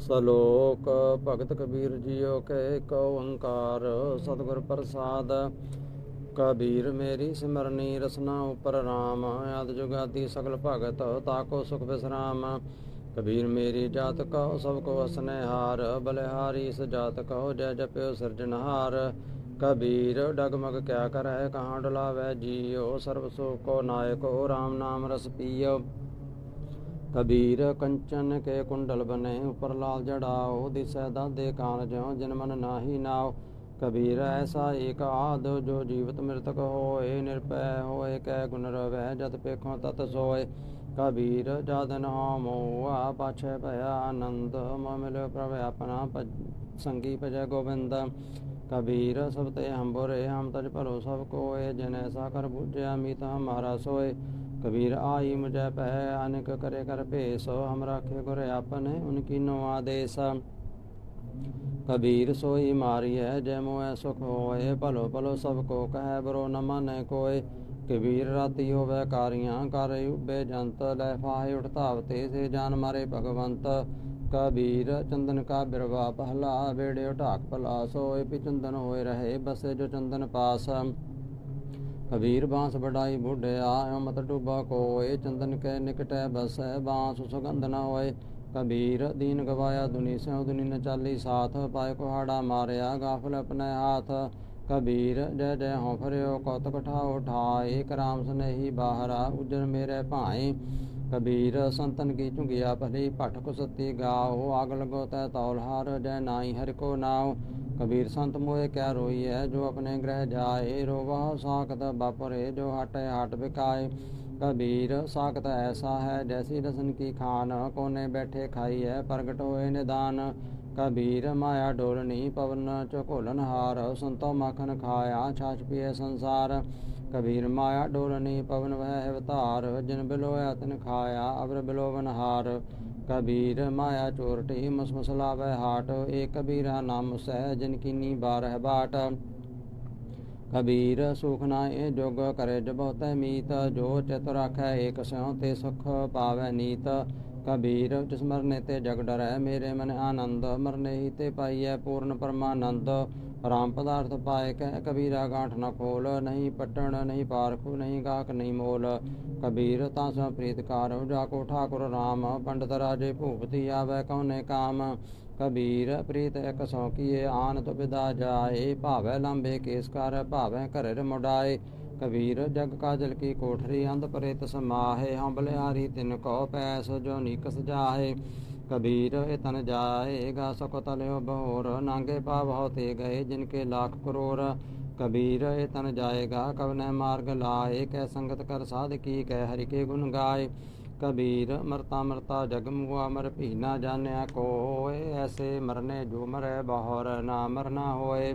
ਸਲੋਕ ਭਗਤ ਕਬੀਰ ਜੀਓ ਕੇ ਏਕ ਓੰਕਾਰ, ਸਤਿਗੁਰ ਪ੍ਰਸਾਦ। ਕਬੀਰ ਮੇਰੀ ਸਿਮਰਨੀ ਰਸਨਾ ਉਪਰ ਰਾਮ, ਆਦ ਜੁਗਾਦੀ ਸਗਲ ਭਗਤ, ਤਾਕੋ ਸੁਖ ਵਿਸਰਾਮ ਕਬੀਰ ਮੇਰੀ ਜਾਤ ਕਹੋ ਸਭ ਕੋ ਅਸਨੇਹਾਰ, ਬਲਿਹਾਰੀ ਇਸ ਜਾਤ ਕਹੋ ਜੈ ਜਪਿਓ ਸਿਰਜਨਹਾਰ ਕਬੀਰ ਡਗਮਗ ਕਿਆ ਕਰੈ ਕਹਾਂ ਡੁਲਾਵੈ ਜੀਓ, ਸਰਬ ਸੁਖ ਕੋ ਨਾਇਕੋ RAM ਨਾਮ ਰਸ ਪੀਓ। ਕਬੀਰ ਕੰਚਨ ਕੇ ਕੁੰਡਲ ਬਨੇ, ਉਪਰ ਲਾਲ ਜੜਾਓ, ਦਿਸੈ ਦਾਦੇ ਕਾਨ ਜਿਉ ਜਿਨ ਮਨ ਨਾਹੀ ਨਾਉ ਕਬੀਰ ਐਸਾ ਏਕ ਆਦ, ਜੋ ਜੀਵਤ ਮ੍ਰਿਤਕ ਹੋਏ, ਨਿਰਪੈ ਹੋਏ, ਕੈ ਗੁਣ ਰਵੈ, ਜਤ ਪੇਖੋਂ ਤਤ ਸੋਏ। ਕਬੀਰ ਜਦਨ ਮੋਆ ਪਾਛੈ ਭਇਆ ਆਨੰਦ, ਮੋ ਪ੍ਰਭ ਆਪਣਾ ਭਜ- ਸੰਗੀ ਭਜੈ ਗੋਬਿੰਦ। ਕਬੀਰ ਸਭ ਤੇ ਹੰਬੁਰੇ ਹਮ ਤਜ ਭਲੋ ਸਭ ਕੋਏ, ਜਿਨ ਐਸਾ ਕਰ ਬੁਝਿਆ ਮੀਤ ਹਮਾਰਾ ਸੋਏ। ਕਬੀਰ ਆਈ ਮੁਝੈ ਪੈ ਅਨਕ ਕਰੇ ਕਰ ਭੇਸ, ਹਮ ਰਾਖੇ ਗੁਰ ਆਪਨੇ ਉਨਕੀ ਨੋ ਆਦੇਸ। ਕਬੀਰ ਸੋਈ ਮਾਰੀਐ, ਜੈ ਮੋਇ ਸੁਖ ਹੋਏ, ਭਲੋ ਭਲੋ ਸਭ ਕੋ ਕਹੈ, ਬਰੋ ਨ ਮਾਨੈ ਕੋਏ। ਕਬੀਰ ਰਾਤੀ ਹੋਵੇ ਕਾਰੀਆਂ ਕਰ ਉਬੇ ਜੰਤ, ਲੈ ਫਾਹੇ ਉਠਤਾਵਤੇ ਸੇ ਜਾਨ ਮਾਰੇ ਭਗਵੰਤ। ਕਬੀਰ ਚੰਦਨ ਕਾ ਬਿਰਵਾ, ਪਹਲਾ ਬੇੜੇ ਢਾਕ ਭਲਾ, ਸੋਏ ਪੀ ਚੰਦਨ ਹੋਏ ਰਹੇ, ਬਸੇ ਜੋ ਚੰਦਨ ਪਾਸ। ਕਬੀਰ ਬਾਂਸ ਬੜਾਈ ਬੁਢਿਆ ਮਤ ਡੂਬਾ ਕੋਏ, ਚੰਦਨ ਕੈ ਨਿਕਟੈ ਬਸੈ, ਬਾਂਸ ਸੁਗੰਧ ਨ ਹੋਏ। ਕਬੀਰ, ਦੀਨ ਗਵਾਇਆ ਦੁਨੀ, ਸਉ ਦੁਨੀ ਨ ਚਾਲੀ ਸਾਥ, ਪਾਇ ਕੁਹਾੜਾ ਮਾਰਿਆ, ਗਾਫਲ ਆਪਣੇ ਹਾਥ। ਕਬੀਰ, ਜੈ ਜੈ ਹਉ ਫਰਿਓ, ਕੌਤਕ ਠਾਓ ਠਾਏ ਕਰਾਮ ਸਨੇਹੀ ਬਾਹਰਾ ਉਜਰ ਮੇਰੇ ਭਾਏ। ਕਬੀਰ ਸੰਤਨ ਕੀ ਝੁੰਗਿਆ ਭਲੀ ਭਟ ਕੁਸਤੀ ਗਾਓ, ਆਗ ਲਗੋ ਤੈ ਤੌਲ ਹਾਰ ਜੈ ਨਾਈ ਹਰਿ ਕੋ ਨਾਉ। ਕਬੀਰ ਸੰਤ ਮੋਏ ਕਿਆ ਰੋਈਐ, ਜੋ ਆਪਣੇ ਗ੍ਰਹਿ ਜਾਏ, ਰੋਵਾ ਸਾਖਤ ਬਾਪਰੇ ਜੋ ਹਟੇ ਹਟ ਬਿਕਾਏ ਕਬੀਰ ਸਾਖਤ ਐਸਾ ਹੈ, ਜੈਸੀ ਰਸਨ ਕੀ ਖਾਨ, ਕੋਨੇ ਬੈਠੇ ਖਾਈ ਹੈ ਪ੍ਰਗਟ ਹੋਏ ਨਿਦਾਨ। ਕਬੀਰ ਮਾਇਆ ਡੋਲਨੀ ਪਵਨ ਚਕੋਲਨ ਹਾਰ, ਸੰਤੋ ਮੱਖਣ ਖਾਇਆ, ਛਾਛ ਪੀਏ ਸੰਸਾਰ। ਕਬੀਰ ਮਾਇਆ ਡੋਲਨੀ ਪਵਨ ਵਹਿ ਅਵਤਾਰ, ਜਿਨ ਬਿਲੋ ਤਿਨ ਖਾਇਆ ਅਬਰ ਬਿਲੋਵਨ ਹਾਰ। ਕਬੀਰ ਮਾਇਆ ਚੋਰਟੀ ਮਸਮਸਲਾਵੇ ਹਾਟ। ਏ ਕਬੀਰਾ ਨਾਮ ਸਹਿ, ਜਿਨ ਕੀਨੀ ਬਾਰਹ ਬਾਟ। ਕਬੀਰ ਸੁਖ ਨਾ ਇਹ ਜੋਗ, ਕਰੇ ਜਬਹੁਤੈ ਮੀਤ। ਜੋ ਚਿਤ ਰਾਖੈ, ਏਕ ਸਿਉ ਤੇ ਸੁਖ ਪਾਵੈ ਨੀਤ। ਕਬੀਰ, ਜਿਸ ਮਰਨੇ ਤੇ ਜਗ ਡਰੈ, ਮੇਰੇ ਮਨ ਆਨੰਦ। ਮਰਨੇ ਹੀ ਤੇ ਪਾਈਐ ਪੂਰਨ ਪਰਮਾਨੰਦ। ਰਾਮ ਪਦਾਰਥ ਪਾਏ ਕਬੀਰਾ ਗਾਂਠ ਨ ਖੋਲ, ਨਹੀਂ ਪਟਣ, ਨਹੀਂ ਪਾਰਖੂ, ਨਹੀਂ ਗਾਕ ਨਹੀਂ ਮੋਲ। ਕਬੀਰ ਤਾਂ ਸੋ ਪ੍ਰੀਤਕਾਰ ਜਾ ਕੋ ਠਾਕੁਰ ਰਾਮ, ਪੰਡਤ ਰਾਜੇ ਭੂਪਤੀ ਆਵੈ ਕਉਨੇ ਕਾਮ। ਕਬੀਰ ਪ੍ਰੀਤ ਇਕ ਸੌ ਕੀਏ, ਆਨ ਤੁ ਬਿਦਾ ਜਾਏ। ਭਾਵੈ ਲੰਬੇ ਕੇਸ ਕਰ, ਭਾਵੈ ਘਰੇ ਮੁਡਾਏ ਕਬੀਰ ਜਗ ਕਾਜਲ ਕੀ ਕੋਠਰੀ, ਅੰਧ ਪ੍ਰੇਤ ਸਮਾਹੇ। ਹੰਬਲਿਆਰੀ ਬਲਿਹਾਰੀ ਤਿਨ ਕੋ ਪੈਸ, ਜੋ ਨੀਕਸ ਜਾਹੇ। ਕਬੀਰ ਇਹ ਤਨ ਜਾਏਗਾ ਸਕੋ ਤਲਿਓ ਬਹੋਰ, ਨਾਂਗੇ ਪਾਵ ਹੋਤੇ ਗਏ ਜਿਨ ਕੇ ਲੱਖ ਕਰੋੜ ਕਬੀਰ ਇਹ ਤਨ ਜਾਏਗਾ, ਕਵਨੇ ਮਾਰਗ ਲਾਏ, ਕੈ ਸੰਗਤ ਕਰ ਸਾਧ ਕੀ, ਕੈ ਹਰਿ ਕੇ ਗੁਣ ਗਾਏ। ਕਬੀਰ ਮਰਤਾ ਮਰਤਾ ਜਗ ਮੁਆ ਮਰ ਭੀ ਨਾ ਜਾਣਿਆ ਕੋਏ, ਐਸੇ ਮਰਨੇ ਜੋ ਮਰੈ ਬਹੋਰ, ਨਾ ਮਰਨਾ ਹੋਏ।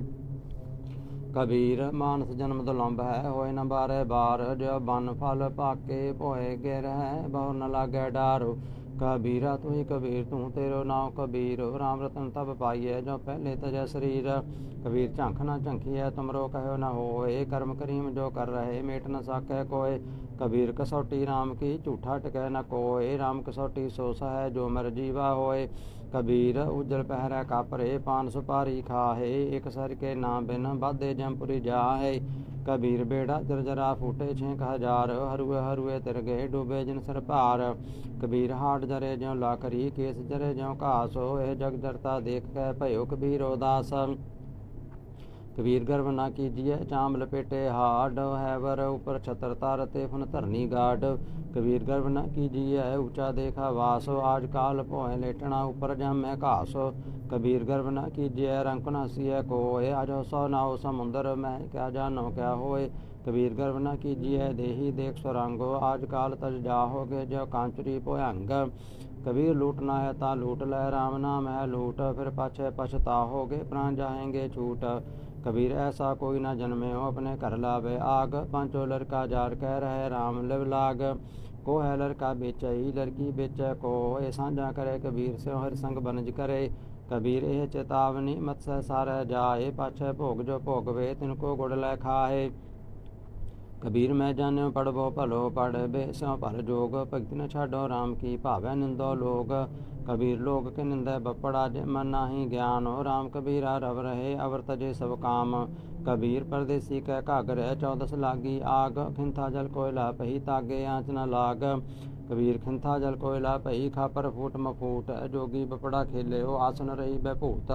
ਕਬੀਰ ਮਾਨਸ ਜਨਮ ਦੁਲੰਭ ਹੈ, ਹੋਏ ਨ ਬਾਰੇ ਬਾਰ ਜੋ ਬਨ ਫਲ ਪਾਕੇ ਭੋਏ ਗਿਰ ਹੈ ਬਹੁ ਨ ਲਾਗੇ ਡਾਰੋ। ਕਬੀਰਾ ਤੂੰ ਹੀ ਕਬੀਰ, ਤੂੰ ਤੇਰੋ ਨਾਮ ਕਬੀਰ। ਰਾਮ ਰਤਨ ਤਬ ਪਾਈਐ, ਜੋ ਪਹਿਲੇ ਤਜੈ ਸਰੀਰ। ਕਬੀਰ, ਝੰਖ ਨਾ ਝੰਖੀਐ, ਤੁਮਰੋ ਕਹਿਓ ਨਾ ਹੋਏ। ਕਰਮ ਕਰੀਮ ਜੋ ਕਰ ਰਹੇ, ਮੇਟ ਨਾ ਸਾਕੈ ਕੋਏ। ਕਬੀਰ ਕਸੌਟੀ ਰਾਮ ਕੀ ਝੂਠਾ ਟਕੈ ਨਾ ਕੋਏ। ਰਾਮ ਕਸੌਟੀ ਸੋ ਹੈ ਜੋ ਮਰ ਜੀਵਾ ਹੋਏ। ਕਬੀਰ ਉਜਲ ਪਹਿਰੈ ਕਾਪਰੇ, ਪਾਨ ਸੁਪਾਰੀ ਖਾਹੇ, ਇਕ ਸਰ ਕੇ ਨਾਮ ਬਿਨ ਬਾਧੇ ਜੰਪੁਰੀ ਜਾਹੇ। ਕਬੀਰ ਬੇੜਾ ਜਰਜਰਾ ਫੂਟੇ, ਛੇਕ ਹਜ਼ਾਰ, ਹਰੂਏ ਹਰੂਏ ਤਿਰ ਗਏ ਡੂਬੇ ਜਿਨ ਸਰ ਭਾਰ। ਕਬੀਰ ਹਾਟ ਜਰੇ ਜਿਉ ਲਾਕਰੀ, ਕੇਸ ਜਰੇ ਜਿਉ ਘਾਸ, ਇਹ ਜਗ ਜਰਤਾ ਦੇਖ ਕੇ ਭਇਓ ਕਬੀਰ ਉਦਾਸ। ਕਬੀਰ ਗਰਵ ਨਾ ਕੀਜੀਏ ਚਾਮ ਲਪੇਟੇ ਹਾਡ ਹੈਵਰ ਉਪਰ ਛਤਰ ਤਾਰ ਫੁਨ ਧਰਨੀ ਗਾਡ ਕਬੀਰ ਗਰਭ ਨਾ ਕੀਜੀਐ, ਉੱਚਾ ਦੇਖਾ ਵਾਸ, ਆਜ ਕਾਲ ਭੋਏ ਲੇਟਣਾ ਉਪਰ ਜਾਮੈ ਘਾਸ। ਕਬੀਰ ਗਰਵ ਨਾ ਕੀਜੀਐ, ਰੰਕ ਨਾ ਸੀਐ ਕੋਏ, ਆਜੋ ਸੋ ਨਾਉ ਸਮੁੰਦਰ, ਮੈਂ ਕਿਆ ਜਾਣੋ ਕਿਆ ਹੋਏ। ਕਬੀਰ ਗਰਭ ਨਾ ਕੀਜੀਐ, ਦੇਹੀ ਦੇਖ ਸੁਰੰਗੋ, ਆਜ ਕਾਲ ਤਜ ਜਾਹੋਗੇ ਜੋ ਕਾਂਚਰੀ ਭੋਯੰਗ। ਕਬੀਰ ਲੂਟਣਾ ਹੈ ਤਾਂ ਲੂਟ ਲੈ RAM ਨਾਮ ਹੈ ਲੂਟ, ਫਿਰ ਪਾਛੇ ਪਛਤਾਹੋਗੇ ਪ੍ਰਾਨ ਜਾਏਂਗੇ ਛੂਟ ਕਬੀਰ, ਐਸਾ ਕੋਈ ਨਾ ਜਨਮਿਓ, ਆਪਣੇ ਘਰ ਲਾਵੇ ਆਗ। ਪੰਚੋ ਲੜਕਾ ਜਾਰ ਕਹਿ ਰਹੇ RAM ਲਿਵ ਲਾਗ। ਕੋ ਹੈ ਲੜਕਾ ਵੇਚਈ, ਲੜਕੀ ਵੇਚੈ ਕੋ। ਇਹ ਸਾਂਝਾ ਕਰੇ, ਕਬੀਰ ਸਿਉ ਹਰ ਸੰਗ ਬਨਜ ਕਰੇ। ਕਬੀਰ, ਇਹ ਚੇਤਾਵਨੀ ਮਤ ਸਹਿ ਸਾਰੈ ਜਾਏ। ਪਾਛੈ ਭੋਗ ਜੋ ਭੋਗਵੇ, ਤਿਨ ਕੋ ਗੁੜ ਲੈ ਖਾਏ। ਕਬੀਰ ਮੈਂ ਜਾਣਿਓ ਪੜਬੋ ਭਲੋ ਪੜ ਸਿਉ ਭਰ ਜੋਗ, ਭਗਤ ਨ ਛਾਡੋ RAM ਕੀ ਭਾਵੈ ਨਿੰਦੋ ਲੋਗ। ਕਬੀਰ ਲੋਗ ਕੇ ਨਿੰਦੈ ਬਪੜਾ ਜੇ ਮਨ ਨਾਹੀ ਗਿਆਨੋ RAM ਕਬੀਰਾ ਰਵ ਰਹੇ ਅਵਰ ਤਜੇ ਸਭ ਕਾਮ। ਕਬੀਰ ਪਰਦੇਸੀ ਕਹਿ ਘਾਗਰੈ ਚੌਦਸ ਲਾਗੀ ਆਗ, ਖਿੰਥਾ ਜਲ ਕੋਇਲਾ ਪਹੀ ਤਾਗੇ ਆਂਚ ਨ ਲਾਗ। ਕਬੀਰ ਖਿੰਥਾ ਜਲ ਕੋਇਲਾ ਭਈ ਖਾਪਰ ਫੂਟ ਮਫੂਟ ਜੋਗੀ ਬਪੜਾ ਖੇਲੇ ਖੇਲਿਓ ਆਸਨ ਰਹੀ ਬੈ ਭੂਤ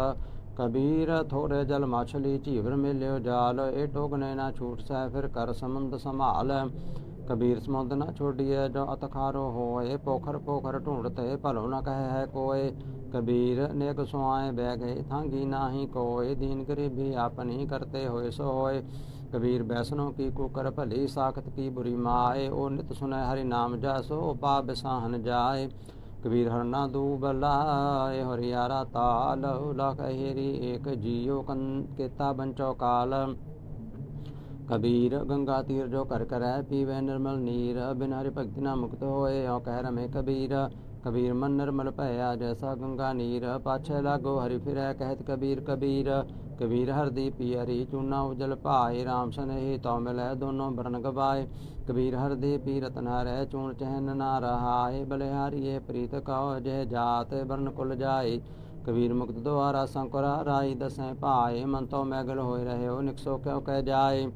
ਕਬੀਰ ਥੋੜੇ ਜਲ ਮਛਲੀ, ਝੀਵਰ ਮਿਲਿਓ ਜਾਲ, ਇਹ ਟੋਗਨੇ ਨਾ ਛੂਟ ਸੈ ਫਿਰ ਕਰ ਸਮੁੰਦ ਸੰਭਾਲ। ਕਬੀਰ ਸਮੁੰਦ ਨਾ ਛੋੜੀਐ ਜੋ ਅਤਖਾਰੋ ਹੋਏ, ਪੋਖਰ ਪੋਖਰ ਢੂੰਡਤੇ ਭਲੋ ਨਾ ਕਹੈ ਹੈ ਕੋਏ। ਕਬੀਰ ਨੇਕ ਸੁਆਏ, ਬਹਿ ਗਏ ਥਾਂਗੀ ਨਾਹੀ ਕੋਏ, ਦੀਨ ਗਰੀਬੀ ਆਪਣੀ ਕਰਤੇ ਹੋਏ ਸੋ ਹੋਏ ਕਬੀਰ ਬੈਸਨੋ ਕੀ ਕੁਕਰ, ਭਲੀ ਸਾਖਤ ਕੀ ਬੁਰੀ ਮਾਏ, ਉਹ ਨਿਤ ਸੁਨੈ ਹਰੀ ਨਾਮ ਜਾਸੋ ਪਾ ਬਿਸਾਹਨ ਜਾਏ। ਕਬੀਰ ਹਰਨਾ ਦੂ ਬਲਾਏ ਹਰਿਆਰਾ ਤਾਲ, ਲਖ ਹੇਰੀ ਏਕ ਜੀਉ ਕੰ ਕੇਤਾ ਬੰਚੋ ਕਾਲ ਕਬੀਰ ਗੰਗਾ ਤੀਰ ਜੋ ਕਰ ਕਰੈ, ਪੀਵੇ ਨਿਰਮਲ ਨੀਰ, ਬਿਨ ਹਰਿ ਭਗਤੀ ਨਾ ਮੁਕਤ ਹੋਏ, ਔ ਕਹਿ ਰਮੇ ਕਬੀਰ। ਕਬੀਰ ਮਨ ਨਿਰਮਲ ਭਇਆ, ਜੈਸਾ ਗੰਗਾ ਨੀਰ, ਪਾਛੇ ਲਾਗੋ ਹਰਿ ਫਿਰੈ, ਕਹਿਤ ਕਬੀਰ ਕਬੀਰ। ਕਬੀਰ ਹਰਦੀ ਪੀਰੀ ਚੂਨਾ ਉਜਲ ਭਾਏ RAM ਸਨੇਹੀ ਤਉ ਮਿਲੈ, ਦੋਨੋਂ ਬਰਨ ਗਵਾਏ। ਕਬੀਰ ਹਰਦੀ ਪੀ ਰਤਨ ਹਰੈ, ਚੂਣ ਚਹਿਨ ਨਾ ਰਹਾਏ। ਬਲਿਹਾਰੀਏ ਪ੍ਰੀਤ ਕਉ ਜਹ ਜਾਤ ਬਰਨ ਕੁਲ ਜਾਏ। ਕਬੀਰ ਮੁਕਤ ਦੁਆਰਾ ਸੰਕਰਾ, ਰਾਈ ਦਸੈ ਭਾਏ। ਮਨ ਤੋ ਮੈਗਲ ਹੋਏ ਰਹਿਓ, ਨਿਕਸੋ ਕਿਉ ਕਹਿ ਜਾਏ।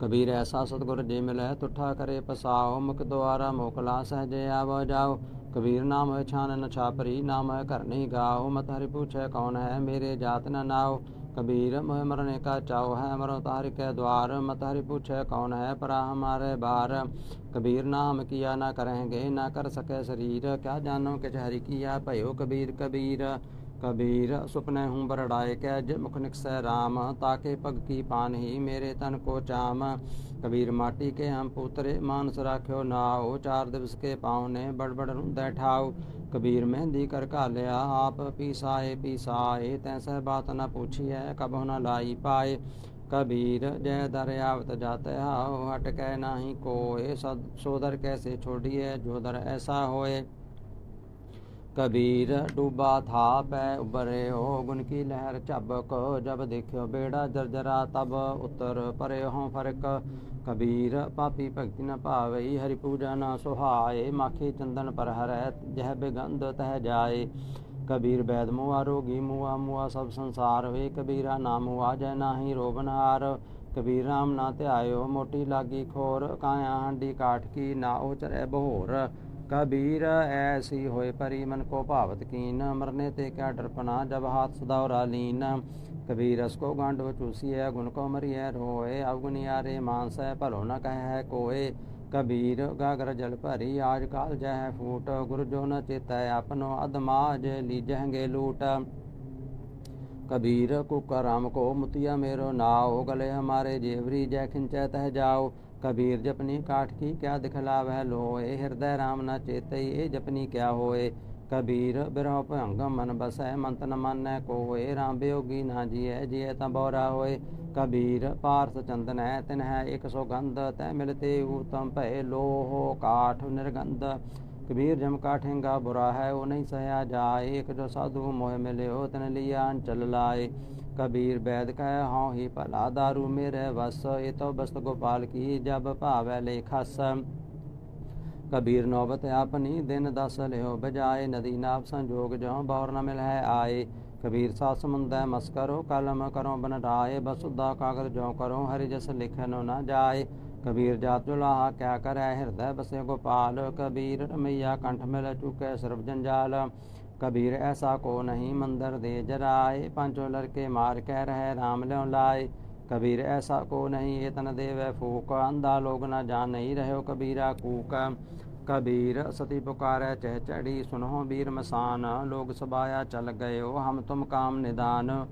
ਕਬੀਰ ਐਸਾ ਸਤਗੁਰ ਜੇ ਮਿਲੈ ਤੁਠਾ ਕਰੇ ਪਸਾਓ ਮੁਖ ਦੁਆਰਾ ਮੋਕਲਾ ਸਹਜੇ ਆਵ ਜਾਓ ਕਬੀਰ ਨਾਮ ਹੈ ਛਾਨ ਨ ਛਾਪਰੀ ਨਾਮ ਹੈ ਕਰਨੀ ਗਾਓ ਮਤ ਹਰਿ ਪੁੱਛੈ ਕੌਣ ਹੈ ਮੇਰੇ ਜਾਤ ਨ ਨਾਓ कबीर मोह मरने का चाव है मरो तार के द्वार मत हरि पूछे कौन है परा हमारे बार कबीर नाम किया ना करेंगे ना कर सके शरीर क्या जानो कि हरि किया भयो कबीर कबीर कबीर, सुपने हूँ बरड़ाए कै ज मुख निकसै राम, ताके पग की पान ही मेरे तन को चाम। कबीर माटी के हम पुतरे, मानस राख्यो नाओ, चार दिवस के पाँव ने बड़ बड़ रुंदे ठाओ। कबीर मेहंदी कर लिया आप पीसाए पीसाए तैसे बात न पूछिए कब न लाई पाए। कबीर जय दरियावत जाते हाओ हट कै नाही कोय सोदर कैसे छोड़िए, जो दर ऐसा होए। ਕਬੀਰ ਡੂਬਾ ਥਾ ਪੈ ਉਬਰੇ ਹੋ ਗੁਣ ਕੀ ਲਹਿਰ ਝਬਕ ਜਬ ਦੇਖਿਓ ਬੇੜਾ ਜਰਜਰਾ ਤਬ ਉਤਰ ਪਰੇ ਹੋ ਫ਼ਰਕ। ਕਬੀਰ ਪਾਪੀ ਭਗਤੀ ਨ ਭਾਵਈ, ਹਰੀ ਪੂਜਾ ਨਾ ਸੁਹਾਏ, ਮਾਖੀ ਚੰਦਨ ਪਰ ਹਰੈ, ਜਹ ਬਿਗੰਧ ਤਹ ਜਾਏ। ਕਬੀਰ ਬੈਦ ਮੁਆ ਰੋਗੀ ਮੁਆ ਮੁਆ ਸਭ ਸੰਸਾਰ ਹੋਏ ਕਬੀਰਾ ਨਾਮ ਆ ਜੈ ਨਾਹੀ ਰੋਬਨਹਾਰ ਕਬੀਰ RAM ਨਾ ਧਿਆਇਓ, ਮੋਟੀ ਲਾਗੀ ਖੋਰ, ਕਾਇਆ ਹੰਡੀ ਕਾਠ ਕੀ ਨਾ ਉਹ ਚਰੈ ਬਹੋਰ। ਕਬੀਰ ਐਸੀ ਹੋਏ ਪਰੀ, ਮਨ ਕੋ ਭਾਵਤ ਕੀਨ। ਮਰਨੇ ਤੇ ਕਿਆ ਡਰਪਨਾ ਜਬ ਹਾਥ ਸਦਾਉਰਾ ਲੀਨ। ਕਬੀਰ ਅਸ ਕੋ ਗੰਡ ਚੂਸੀਐ ਗੁਣ ਕੋ ਮਰੀਐ ਰੋਏ। ਅਵਗੁਨਿਆਰੇ ਮਾਨਸੈ ਭਲੋ ਨ ਕਹਿ ਕੋਏ। ਕਬੀਰ, ਗਾਗਰ ਜਲ ਭਰੀ, ਆਜ ਕਾਲ ਜਹ ਫੂਟ। ਗੁਰ ਜੋ ਨ ਚੇਤੈ, ਆਪਨੋ ਅਦਮਾਜ ਲੀਜਹਗੇ ਲੂਟ। ਕਬੀਰ, ਕੁਕਰਾਮ ਕੋ ਮੁਤਿਆ ਮੇਰੋ ਨਾ ਨਾਉ। ਗਲੇ ਹਮਾਰੇ ਜੇਵਰੀ ਜੈ ਖਿੰਚੈ ਤਹ ਜਾਓ ਕਬੀਰ ਜਪਨੀ ਕਾਠ ਕੀ ਕਿਆ ਦਿਖਲਾਵ ਦਿਖਲਾਵੈ ਲੋਏ, ਹਿਰਦੈ ਰਾਮ ਨਾ ਚੇਤਈ ਇਹ ਜਪਨੀ ਕਿਆ ਹੋਏ? ਕਬੀਰ ਬਿਰਹ ਭੰਗ ਮਨ ਬਸੈ, ਮੰਤ ਨ ਮਾਨੈ ਕੋ ਹੋਏ RAM ਬਿਯੋਗੀ ਨਾ ਜੀਐ ਜੀਐ ਤਾਂ ਬੋਰਾ ਹੋਏ। ਕਬੀਰ ਪਾਰਸ ਚੰਦਨ ਚੰਦਨੈ ਤਿਨ ਹੈ ਇਕ ਸੁਗੰਧ ਤੈ ਮਿਲਤੇ ਉਤਮ ਭੈ ਲੋਹ ਕਾਠ ਨਿਰਗੰਧ। ਕਬੀਰ ਜਮ ਕਾਠੇਂਗਾ ਬੁਰਾ ਹੈ, ਉਹ ਨਹੀਂ ਸਹਿਆ ਜਾਏ, ਇਕ ਜੋ ਸਾਧੂ ਮੋਹ ਮਿਲਿਓ, ਤਨ ਲਿਆ ਅੰਚਲ ਲਾਏ। ਕਬੀਰ ਬੈਦ ਕਹਿ ਹਉ ਹੀ ਭਲਾ ਦਾਰੂ ਮੇਰੇ ਵਸ, ਇਹ ਤੋ ਬਸਤ ਗੋਪਾਲ ਕੀ ਜਬ ਭਾਵੈ ਲੇਖਸ ਕਬੀਰ ਨੌਬਤ ਆਪਨੀ ਦਿਨ ਦਸ ਲਿਓ, ਬਜਾਏ ਨਦੀ ਨਾਪ ਸੰਜੋਗ ਜਉ ਬੌਰ ਨ ਮਿਲ ਹੈ ਆਏ। ਕਬੀਰ ਸਾਥ ਸਮੁੰਦੈ ਮਸਕਰੋ ਕਲਮ ਕਰੋ ਬਨਰਾਏ ਬਸੁਦਾ ਕਾਗਦ ਜਉ ਕਰੋ, ਹਰਿ ਜਸ ਲਿਖਨੋ ਨਾ ਜਾਏ। ਕਬੀਰ ਜਾਤ ਜੁਲਾਹਾ ਕਿਆ ਕਰੈ, ਹਿਰਦੈ ਬਸੇ ਗੋਪਾਲ, ਕਬੀਰ ਰਮਈਆ ਕੰਠ ਮਿਲ ਚੁਕੈ ਸਰਬ ਜੰਜਾਲ। ਕਬੀਰ ਐਸਾ ਕੋ ਨਹੀਂ ਮੰਦਰ ਦੇ ਜਰਾਏ, ਪੰਜੋ ਲੜਕੇ ਮਾਰ ਕਹਿ ਰਹੇ RAM ਲਿਉ ਲਾਏ। ਕਬੀਰ ਐਸਾ ਕੋ ਨਹੀਂ ਇਤਨ ਦੇਵੈ ਫੂਕ ਅੰਦਾ ਲੋਗ ਨਾ ਜਾਣ, ਨਹੀਂ ਰਹਿਓ ਕਬੀਰਾ ਕੂਕ। ਕਬੀਰ ਸਤੀ ਪੁਕਾਰੈ, ਚਹਿ ਚੜੀ, ਸੁਨਹੁ ਵੀਰ ਮਸਾਨ। ਲੋਗ ਸਬਾਇਆ ਚਲ ਗਇਓ, ਹਮ ਤੁਮ ਕਾਮ ਨਿਦਾਨ।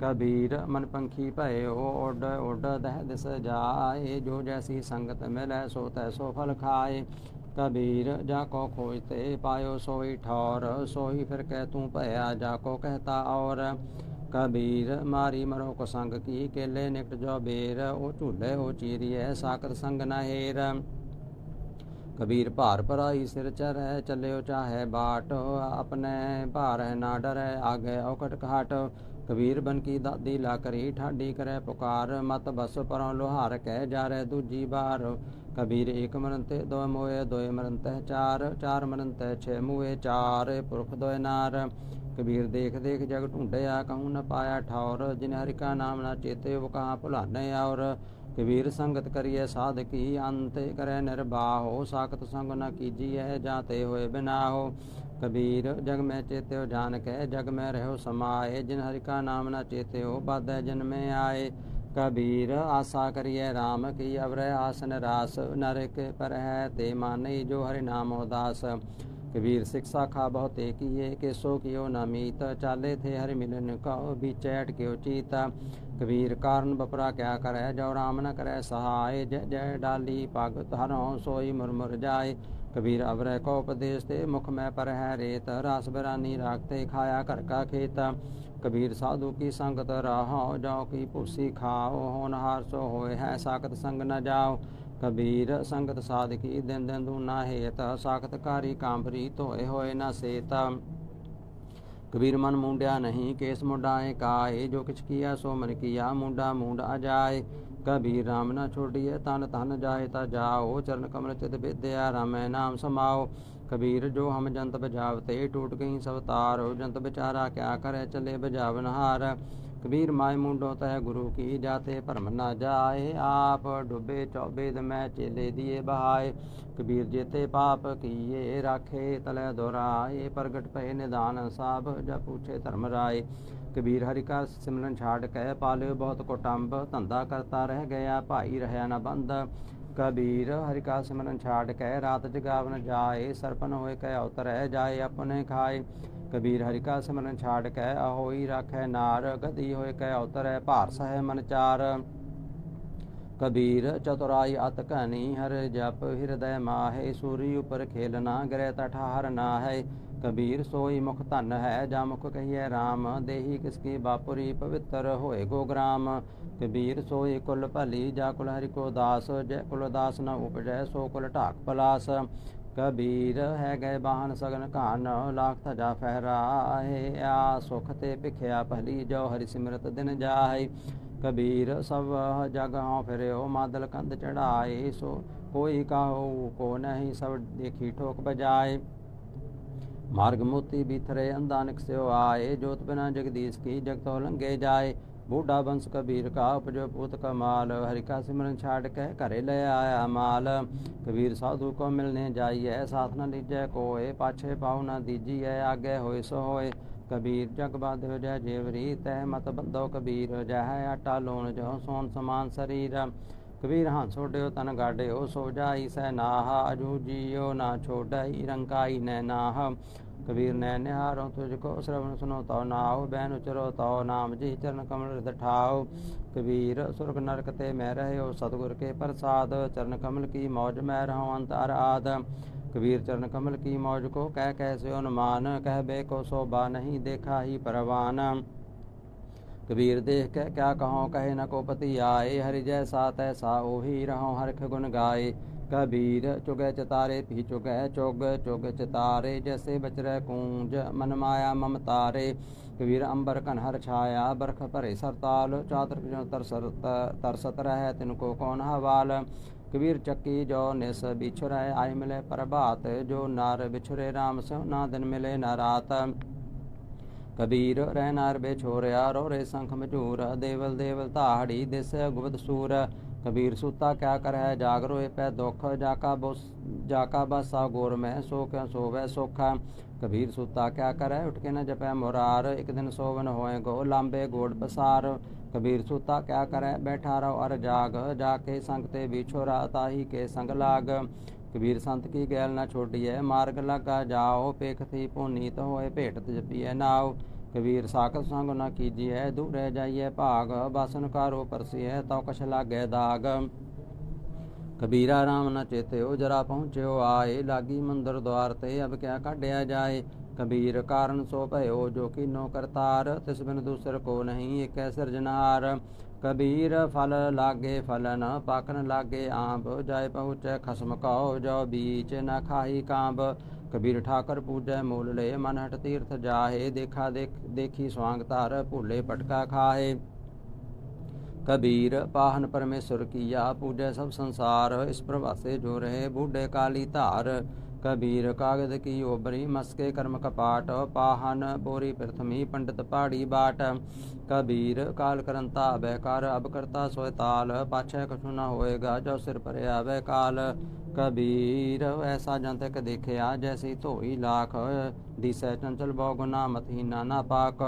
ਕਬੀਰ ਮਨ ਪੰਖੀ ਭਇਓ ਓਡ ਓਡ ਦਹਿ ਦਿਸ ਜਾਏ। ਜੋ ਜੈਸੀ ਸੰਗਤ ਮਿਲੈ, ਸੋ ਤੈ ਸੋ ਫਲ ਖਾਏ। जैसी संगत मिले सो तैसो फल खाए कबीर जाको खोजते पायो सोई ठौर सोई फिर कह तू भया जाको कहता और कबीर मारी मरो को संग की केले निकट जो बेर ओ झूले ओ चीरिय साकत संग न हेर ਕਬੀਰ ਭਾਰ ਭਰਾਈ ਸਿਰ ਚਰੈ ਚੱਲਿਓ ਚਾਹੇ ਬਾਟ ਆਪਣੇ ਭਾਰ ਹੈ ਨਾ ਡਰੈ ਆਗੇ ਔਕਟ ਘਾਟ ਕਬੀਰ ਬਨ ਕੀ ਦਾਦੀ ਲਾ ਕਰੀ ਠਾਡੀ ਕਰੈ ਪੁਕਾਰ ਮਤ ਬਸ ਪਰੋਂ ਲੋਹਾਰ ਕਹਿ ਜਾਰੇ ਦੂਜੀ ਬਾਰ ਕਬੀਰ ਏਕ ਮਰਨ ਦੋ ਮੋਏ ਦੋਏ ਮਰਨ ਚਾਰ ਚਾਰ ਮਰਨ ਤੇ ਛੇ ਮੂਏ ਚਾਰ ਪੁਰਖ ਦੋਏ ਨਾਰ। ਕਬੀਰ ਦੇਖ ਦੇਖ ਜਗ ਢੂੰਡਿਆ, ਕਹੂੰ ਨ ਪਾਇਆ ਠੌਰ ਜਿਨ ਹਰਿ ਕਾ ਨਾਮ ਨਾ ਚੇਤੇ, ਉਹ ਕਹਾਂ ਭੁਲਾਨੇ ਔਰ। ਕਬੀਰ ਸੰਗਤ ਕਰੀਏ ਸਾਧਕੀ, ਅੰਤ ਕਰੈ ਨਿਰਬਾਹੋ, ਸਾਖਤ ਸੰਗ ਨ ਕੀਜੀਐ, ਜਾਤੇ ਹੋਏ ਬਿਨਾਹੋ। ਕਬੀਰ, ਜਗ ਮੈਂ ਚੇਤਿਓ ਜਾਨ ਕੈ ਜਗ ਮੈਂ ਰਹਿਓ ਸਮਾਏ ਜਿਨ ਹਰਿ ਕਾ ਨਾਮ ਚੇਤੇ ਹੋ ਬਾਧੈ ਜਨਮੇ ਆਏ। ਕਬੀਰ, ਆਸਾ ਕਰੀਏ RAM ਕੀ ਅਵਰੈ ਆਸਨ ਰਾਸ, ਨਰਕ ਪਰ ਹੈ ਤੇ ਮਾਨਈ ਜੋ ਹਰਿ ਨਾਮ ਉਦਾਸ। ਕਬੀਰ, ਸਿੱਖ ਖਾ ਬਹੁਤੇ ਕੀਏ, ਕੇਸੋ ਕਿਓ ਨਾ ਚਾਲੇ ਥੇ ਹਰਿ ਮਿਲਨ ਕਉ ਵਿਚੈ ਅਟਕਿਓ ਚੀਤਾ। ਕਬੀਰ, ਕਾਰਨ ਬਪਰਾ ਕਿਆ ਕਰੈ, ਜੋ ਰਾਮ ਨ ਕਰੈ ਸਹਾਇ, ਜੈ ਜੈ ਡਾਲੀ ਪਗ ਧਰੋਂ ਸੋਈ ਮੁਰਮੁਰ ਜਾਏ। ਕਬੀਰ, ਅਵਰੈ ਕੋ ਉਪਦੇਸ਼ ਤੇ ਮੁਖ ਮੈਂ ਪਰ ਹੈ ਰੇਤ, ਰਸ ਬਰਾਨੀ ਰਾਖਤੇ ਖਾਇਆ ਘਰ ਕਾ ਖੇਤ। ਕਬੀਰ ਸਾਧੂ ਕੀ ਸੰਗਤ ਰਾਹੋ ਜਾਓ ਕੀ ਭੂਸੀ ਖਾਓ ਹੋਨਹਾਰ ਸੋ ਹੋਏ ਹੈ, ਸਾਖਤ ਸੰਗ ਨ ਜਾਓ। ਕਬੀਰ ਸੰਗਤ ਸਾਧਕੀ ਦਿਨ ਦਿਨ ਦੂਨਾ ਹੇਤ, ਸਾਖਤ ਕਾਰੀ ਧੋਏ ਹੋਏ ਨਾ ਸੇਤ। ਕਬੀਰ ਮਨ ਮੁੰਡਿਆ ਨਹੀਂ, ਕੇਸ ਮੁੰਡਾਏ ਕਾਏ, ਜੋ ਕਿਛ ਕੀਆ ਸੋ ਮਨ ਕੀਆ, ਮੁੰਡਾ ਮੁੰਡਾ ਜਾਏ ਕਬੀਰ ਰਾਮ ਨਾ ਛੋੜੀਏ, ਤਨ ਤਨ ਜਾਏ ਤਾ ਜਾਓ, ਚਰਨ ਕਮਲ ਚਿਤ ਵਿਦਿਆ ਰਾਮੈ ਨਾਮ ਸਮਾਓ। ਕਬੀਰ ਜੋ ਹਮ ਜੰਤ ਬਜਾਵ ਤੇ ਟੂਟ ਗਈ ਸਭ ਤਾਰ ਜੰਤ ਵਿਚਾਰਾ ਕਿਆ ਕਰੇ, ਚਲੇ ਬਜਾਵਨ ਹਾਰ ਕਬੀਰ ਮਾਇ ਮੁੰਡੋ ਤੈ ਗੁਰੂ ਕੀ ਜਾਤੇ, ਭਰਮ ਨਾ ਜਾਏ, ਆਪ ਡੁੱਬੇ ਚੌਬੇਦ ਮੈਂ ਚੇਲੇ ਦੀਏ ਬਹਾਏ। ਕਬੀਰ ਜੇਤੇ ਪਾਪ ਕੀਏ, ਰਾਖੇ ਤਲੇ ਦੁਰਾਏ ਪ੍ਰਗਟ ਪਏ ਨਿਦਾਨ ਸਾਬ, ਜਾ ਪੁੱਛੇ ਧਰਮ ਰਾਏ। ਕਬੀਰ ਹਰਿ ਕਾ ਸਿਮਰਨ ਛਾੜ ਕੇ ਪਾਲਿਓ ਬਹੁਤ ਕੋਟੰਬ, ਧੰਦਾ ਕਰਤਾ ਰਹਿ ਗਿਆ, ਭਾਈ ਰਹਿਆ ਨਾ ਬੰਦ। ਕਬੀਰ ਹਰਿ ਕਾ ਸਿਮਰਨ ਛਾੜ ਕੇ, ਰਾਤ ਜਗਾਵਨ ਜਾਏ, ਸਰਪਨ ਹੋਏ ਕਹਿ ਉਤਰੈ ਜਾਏ, ਆਪਣੇ ਖਾਏ। ਕਬੀਰ, ਹਰਿ ਕਾ ਸਿਮਰਨ ਛਾੜ ਕੇ ਅਹੋਈ ਰੱਖੈ ਨਾਰ, ਗਦੀ ਹੋਏ ਕਹਿ ਉਤਰੈ ਭਾਰ ਸਹਿ ਮਨ ਚਾਰ। ਕਬੀਰ, ਚਤੁਰਾਈ ਅਤ ਕਹਨੀ ਹਰ ਜਪ ਹਿਰਦੈ ਮਾਹੇ, ਸੂਰੀ ਉਪਰ ਖੇਲਨਾ ਗ੍ਰਹਿ ਤਠਾਹਰ ਨਾ ਹੈ ਕਬੀਰ ਸੋਈ ਮੁਖ ਧਨ ਹੈ, ਜਾ ਮੁਖ ਕਹੀਏ RAM ਦੇਹੀ ਕਿਸ ਕੀ ਬਾਪੁਰੀ ਪਵਿੱਤਰ ਹੋਏ ਗੋ ਗ੍ਰਾਮ। ਕਬੀਰ ਸੋਈ ਕੁਲ ਭਲੀ, ਜਾ ਕੁਲ ਹਰਿ ਕੋ ਦਾਸ, ਜੈ ਕੁਲ ਦਾਸ ਨ ਉਪਜੈ ਸੋ ਕੁਲ ਢਾਕ ਪਲਾਸ। ਕਬੀਰ ਹੈ ਗਏ ਬਾਹਨ ਸਗਨ ਘਾਨ, ਲਾਖ ਧਜਾ ਫਹਿਰਾਏ ਆ, ਸੁਖ ਤੇ ਭਿਖਿਆ ਭਲੀ, ਜੋ ਹਰਿ ਸਿਮਰਤ ਦਿਨ ਜਾਏ। ਕਬੀਰ ਸਭ ਜਗ ਹਉ ਫਿਰਿਓ, ਮਾਦਲ ਕੰਧ ਚੜਾਏ ਸੋ ਕੋਈ ਕਾਹੂ ਕੋ ਨਹੀਂ ਸਭ ਦੇਖੀ ਠੋਕ ਬਜਾਏ। ਮਾਰਗ ਮੋਤੀ ਬੀਥਰੇ ਅੰਦਾ ਨਿਕਸਿਓ ਆਏ, ਜੋਤ ਬਿਨਾ ਜਗਦੀਸ਼ ਕੀ ਜਗਤੋ ਲੰਗੇ ਜਾਏ। ਬੂਢਾ ਬੰਸ ਕਬੀਰ ਕਾ ਉਪਜੋ ਪੁੱਤ ਕਮਾਲ, ਹਰਿ ਕਾ ਸਿਮਰਨ ਛਾੜ ਕੇ ਘਰੇ ਲੈ ਆਇਆ ਮਾਲ। ਕਬੀਰ ਸਾਧੂ ਕੋ ਮਿਲਨੇ ਜਾਈਐ, ਸਾਥ ਨ ਲੀਜੈ ਕੋਏ, ਪਾਛੇ ਪਾਉ ਨ ਦੀਜੀਐ, ਆਗੇ ਹੋਏ ਸੋ ਹੋਏ। ਕਬੀਰ ਜਗ ਬਾਧਿਓ ਜੈ ਜੇਵਰੀ ਤੈ ਮਤ ਬੰਦੋ ਕਬੀਰ, ਜਹ ਆਟਾ ਲੋਣ ਜੋ ਸੋਨ ਸਮਾਨ ਸਰੀਰ। ਕਬੀਰ ਹੰਸ ਛੋੜਿਓ ਤਨ ਗਾੜਿਓ ਸੋ ਜਾਈ ਸੈ ਨਾਹ, ਅਜੂ ਜੀਓ ਨਾ ਛੋੜਾਈ ਰੰਕਾਈ ਨੈ ਨਾਹ। ਕਬੀਰ ਨੈ ਨਿਹਾਰੋ ਤੁਝ ਕੋ ਸ਼ਰਵਣ ਸੁਨੋ ਤਉ ਨਾਉ ਬੈਨ ਉਚਰੋ ਤਉ ਨਾਮ, ਜੀ ਚਰਨ ਕਮਲ ਹਿਰਦ ਠਾਉ। ਕਬੀਰ, ਸੁਰਗ ਨਰਕ ਤੇ ਮੈਂ ਰਹਿਓ, ਸਤਿਗੁਰ ਕੇ ਪ੍ਰਸਾਦ। ਚਰਨ ਕਮਲ ਕੀ ਮੌਜ ਮੈਂ ਰਹਉ ਅੰਤਰ ਆਦ। ਕਬੀਰ, ਚਰਨ ਕਮਲ ਕੀ ਮੌਜ ਕੋ, ਕਹਿ ਕੈਸੇ ਅਨੁਮਾਨ। ਕਹਿਬੇ ਕੋ ਸੋਭਾ ਨਹੀਂ ਦੇਖਾ ਹੀ ਪਰਵਾਨ। ਕਬੀਰ ਦੇਖ ਕੇ ਕਿਆ ਕਹੋ, ਕਹੇ ਨ ਕੋ ਪਤੀ ਆਏ, ਹਰਿ ਜੈਸਾ ਤੈਸਾ ਉਹੀ ਰਹੋ ਹਰਖ ਗੁਣ ਗਾਏ। ਕਬੀਰ ਚੁਗੈ ਚਤਾਰੇ, ਭੀ ਚੁਗੈ ਚੁਗ ਚੁਗ ਚਤਾਰੇ, ਜੈਸੇ ਬਚਰੈ ਕੂੰਜ, ਮਨ ਮਾਇਆ ਮਮਤਾਰੇ ਕਬੀਰ ਅੰਬਰ ਕਨ ਹਰ ਛਾਇਆ, ਬਰਖ ਭਰੇ ਸਰਤਾਲ ਚਾਤਰ ਜੋ ਤਰਸਤ ਤਰਸਤ ਰਹਿ, ਤਿਨ ਕੋ ਕੌਣ ਹਵਾਲ। ਕਬੀਰ ਚੱਕੀ ਜੋ ਨਿਸ ਵਿਛੁਰੈ ਆਇ ਮਿਲੇ ਪ੍ਰਭਾਤ, ਜੋ ਨਰ ਵਿਛੁਰੇ RAM ਸਿਉ ਨਾ ਦਿਨ ਮਿਲੇ ਨਾ ਰਾਤ। ਕਬੀਰ ਰਹਿ ਨਾਰ ਬੇ ਬੇਛੋਰਿਆ ਰੋਰੇ ਸੰਖ ਮਝੂਰ, ਦੇਵਲ ਦੇਵਲ ਤਾਹੜੀ ਦਿਸ ਗੁਪਤ ਸੂਰ। ਕਬੀਰ ਸੁਤਾ, ਕਿਆ ਕਰੈ ਜਾਗ ਪੈ ਦੁਖ ਜਾਕਾ ਬਸ ਜਾਕਾ ਬਸਾ ਗੋਰ, ਮੈਂ ਸੋ ਕਿਉ ਸੋਵੈ ਸੁਖਾ? ਕਬੀਰ ਸੁਤਾ, ਕਿਆ ਕਰੈ ਉਠ ਕੇ ਨ ਜਪੈ ਮੁਰਾਰ, ਇੱਕ ਦਿਨ ਸੋਵਨ ਹੋਏ ਗੋ, ਲਾਂਬੇ ਗੋੜ ਪਸਾਰ। ਕਬੀਰ ਸੁਤਾ, ਕਿਆ ਕਰੈ ਬੈਠਾ ਰਹੁ ਅਰ ਜਾਗ, ਜਾ ਕੇ ਸੰਗ ਤੇ ਵਿਛੋਰਾ, ਤਾਹੀ ਕੇ ਸੰਗ ਲਾਗ। ਕਬੀਰ ਸੰਤ ਕੀ ਗੈਲ ਨਾ ਛੋਡੀਐ, ਮਾਰਗ ਲਾਗਾ ਜਾਓ ਪੇਖ ਥੀ ਪੁਨੀਤ ਹੋਏ ਭੇਟਤ ਜਪੀਐ ਨਾਉ। ਕਬੀਰ ਸਾਖਤ ਸੰਗ ਨਾ ਕੀਜੀਐ, ਦੂਰੇ ਜਾਈਐ ਭਾਗ, ਬਸਨ ਕਾਰੋ ਪਰਸੀਐ, ਤਉ ਕਛ ਲਾਗੈ ਦਾਗ। ਕਬੀਰਾ ਰਾਮ ਨ ਚੇਤਿਓ, ਜਰਾ ਪਹੁੰਚਿਓ ਆਏ, ਲਾਗੀ ਮੰਦਰ ਦਵਾਰ ਤੇ ਅਬ ਕਿਆ ਕਾਢਿਆ ਜਾਏ। ਕਬੀਰ ਕਾਰਨ ਸੋ ਭਇਓ, ਜੋ ਕੀਨੋ ਕਰਤਾਰ, ਤਿਸ ਬਿਨ ਦੂਸਰ ਕੋ ਨਹੀਂ, ਏਕੈ ਸਿਰਜਨਹਾਰ ਕਬੀਰ ਫਲ ਲਾਗੇ ਫਲਨ ਪਾਕਨ ਲਾਗੇ ਆਂਬ ਜਾਏ ਪਹੁੰਚੈ ਖਸਮ ਕਉ, ਜੋ ਬੀਚ ਨਾ ਖਾਈ ਕਾਂਬ। ਕਬੀਰ ਠਾਕਰ ਪੂਜੈ ਮੂਲ ਲੈ ਮਨ ਹਟ ਤੀਰਥ ਜਾਹੇ, ਦੇਖਾ ਦੇਖ, ਦੇਖੀ ਸਵਾੰਗ ਧਾਰ ਭੁੱਲੇ ਪਟਕਾ ਖਾਏ ਕਬੀਰ ਪਾਹਨ ਪਰਮੇਸ਼ਰ ਕੀਆ, ਪੂਜੈ ਸਭ ਸੰਸਾਰ, ਇਸ ਪ੍ਰਵਾਸੇ ਜੋ ਰਹੇ ਬੂਢੇ ਕਾਲੀ ਧਾਰ। ਕਬੀਰ ਕਾਗਦ ਕੀ ਓਬਰੀ ਮਸਕੇ ਕਰਮ ਕਪਾਟ, ਪਾਹਨ ਬੋਰੀ ਪ੍ਰਥਮੀ ਪੰਡਤ ਪਾੜੀ ਬਾਟ। ਕਬੀਰ, ਕਾਲ ਕਰੰਤਾ ਬੈਕਾਰ ਅਬ ਕਰਤਾ ਸੋਇ ਤਾਲ, ਪਾਛੈ ਕਛੁ ਨ ਹੋਏਗਾ ਜੋ ਸਿਰ ਪਰੇ ਆਵੇ ਕਾਲ। ਕਬੀਰ, ਐਸਾ ਜੰਤਕ ਦੇਖਿਆ ਜੈਸੀ ਧੋਈ ਲਾਖ, ਦਿਸੈ ਚੰਚਲ ਬਹੁ ਗੁਨਾ ਮਤੀਨਾ ਨਾ ਪਾਕ।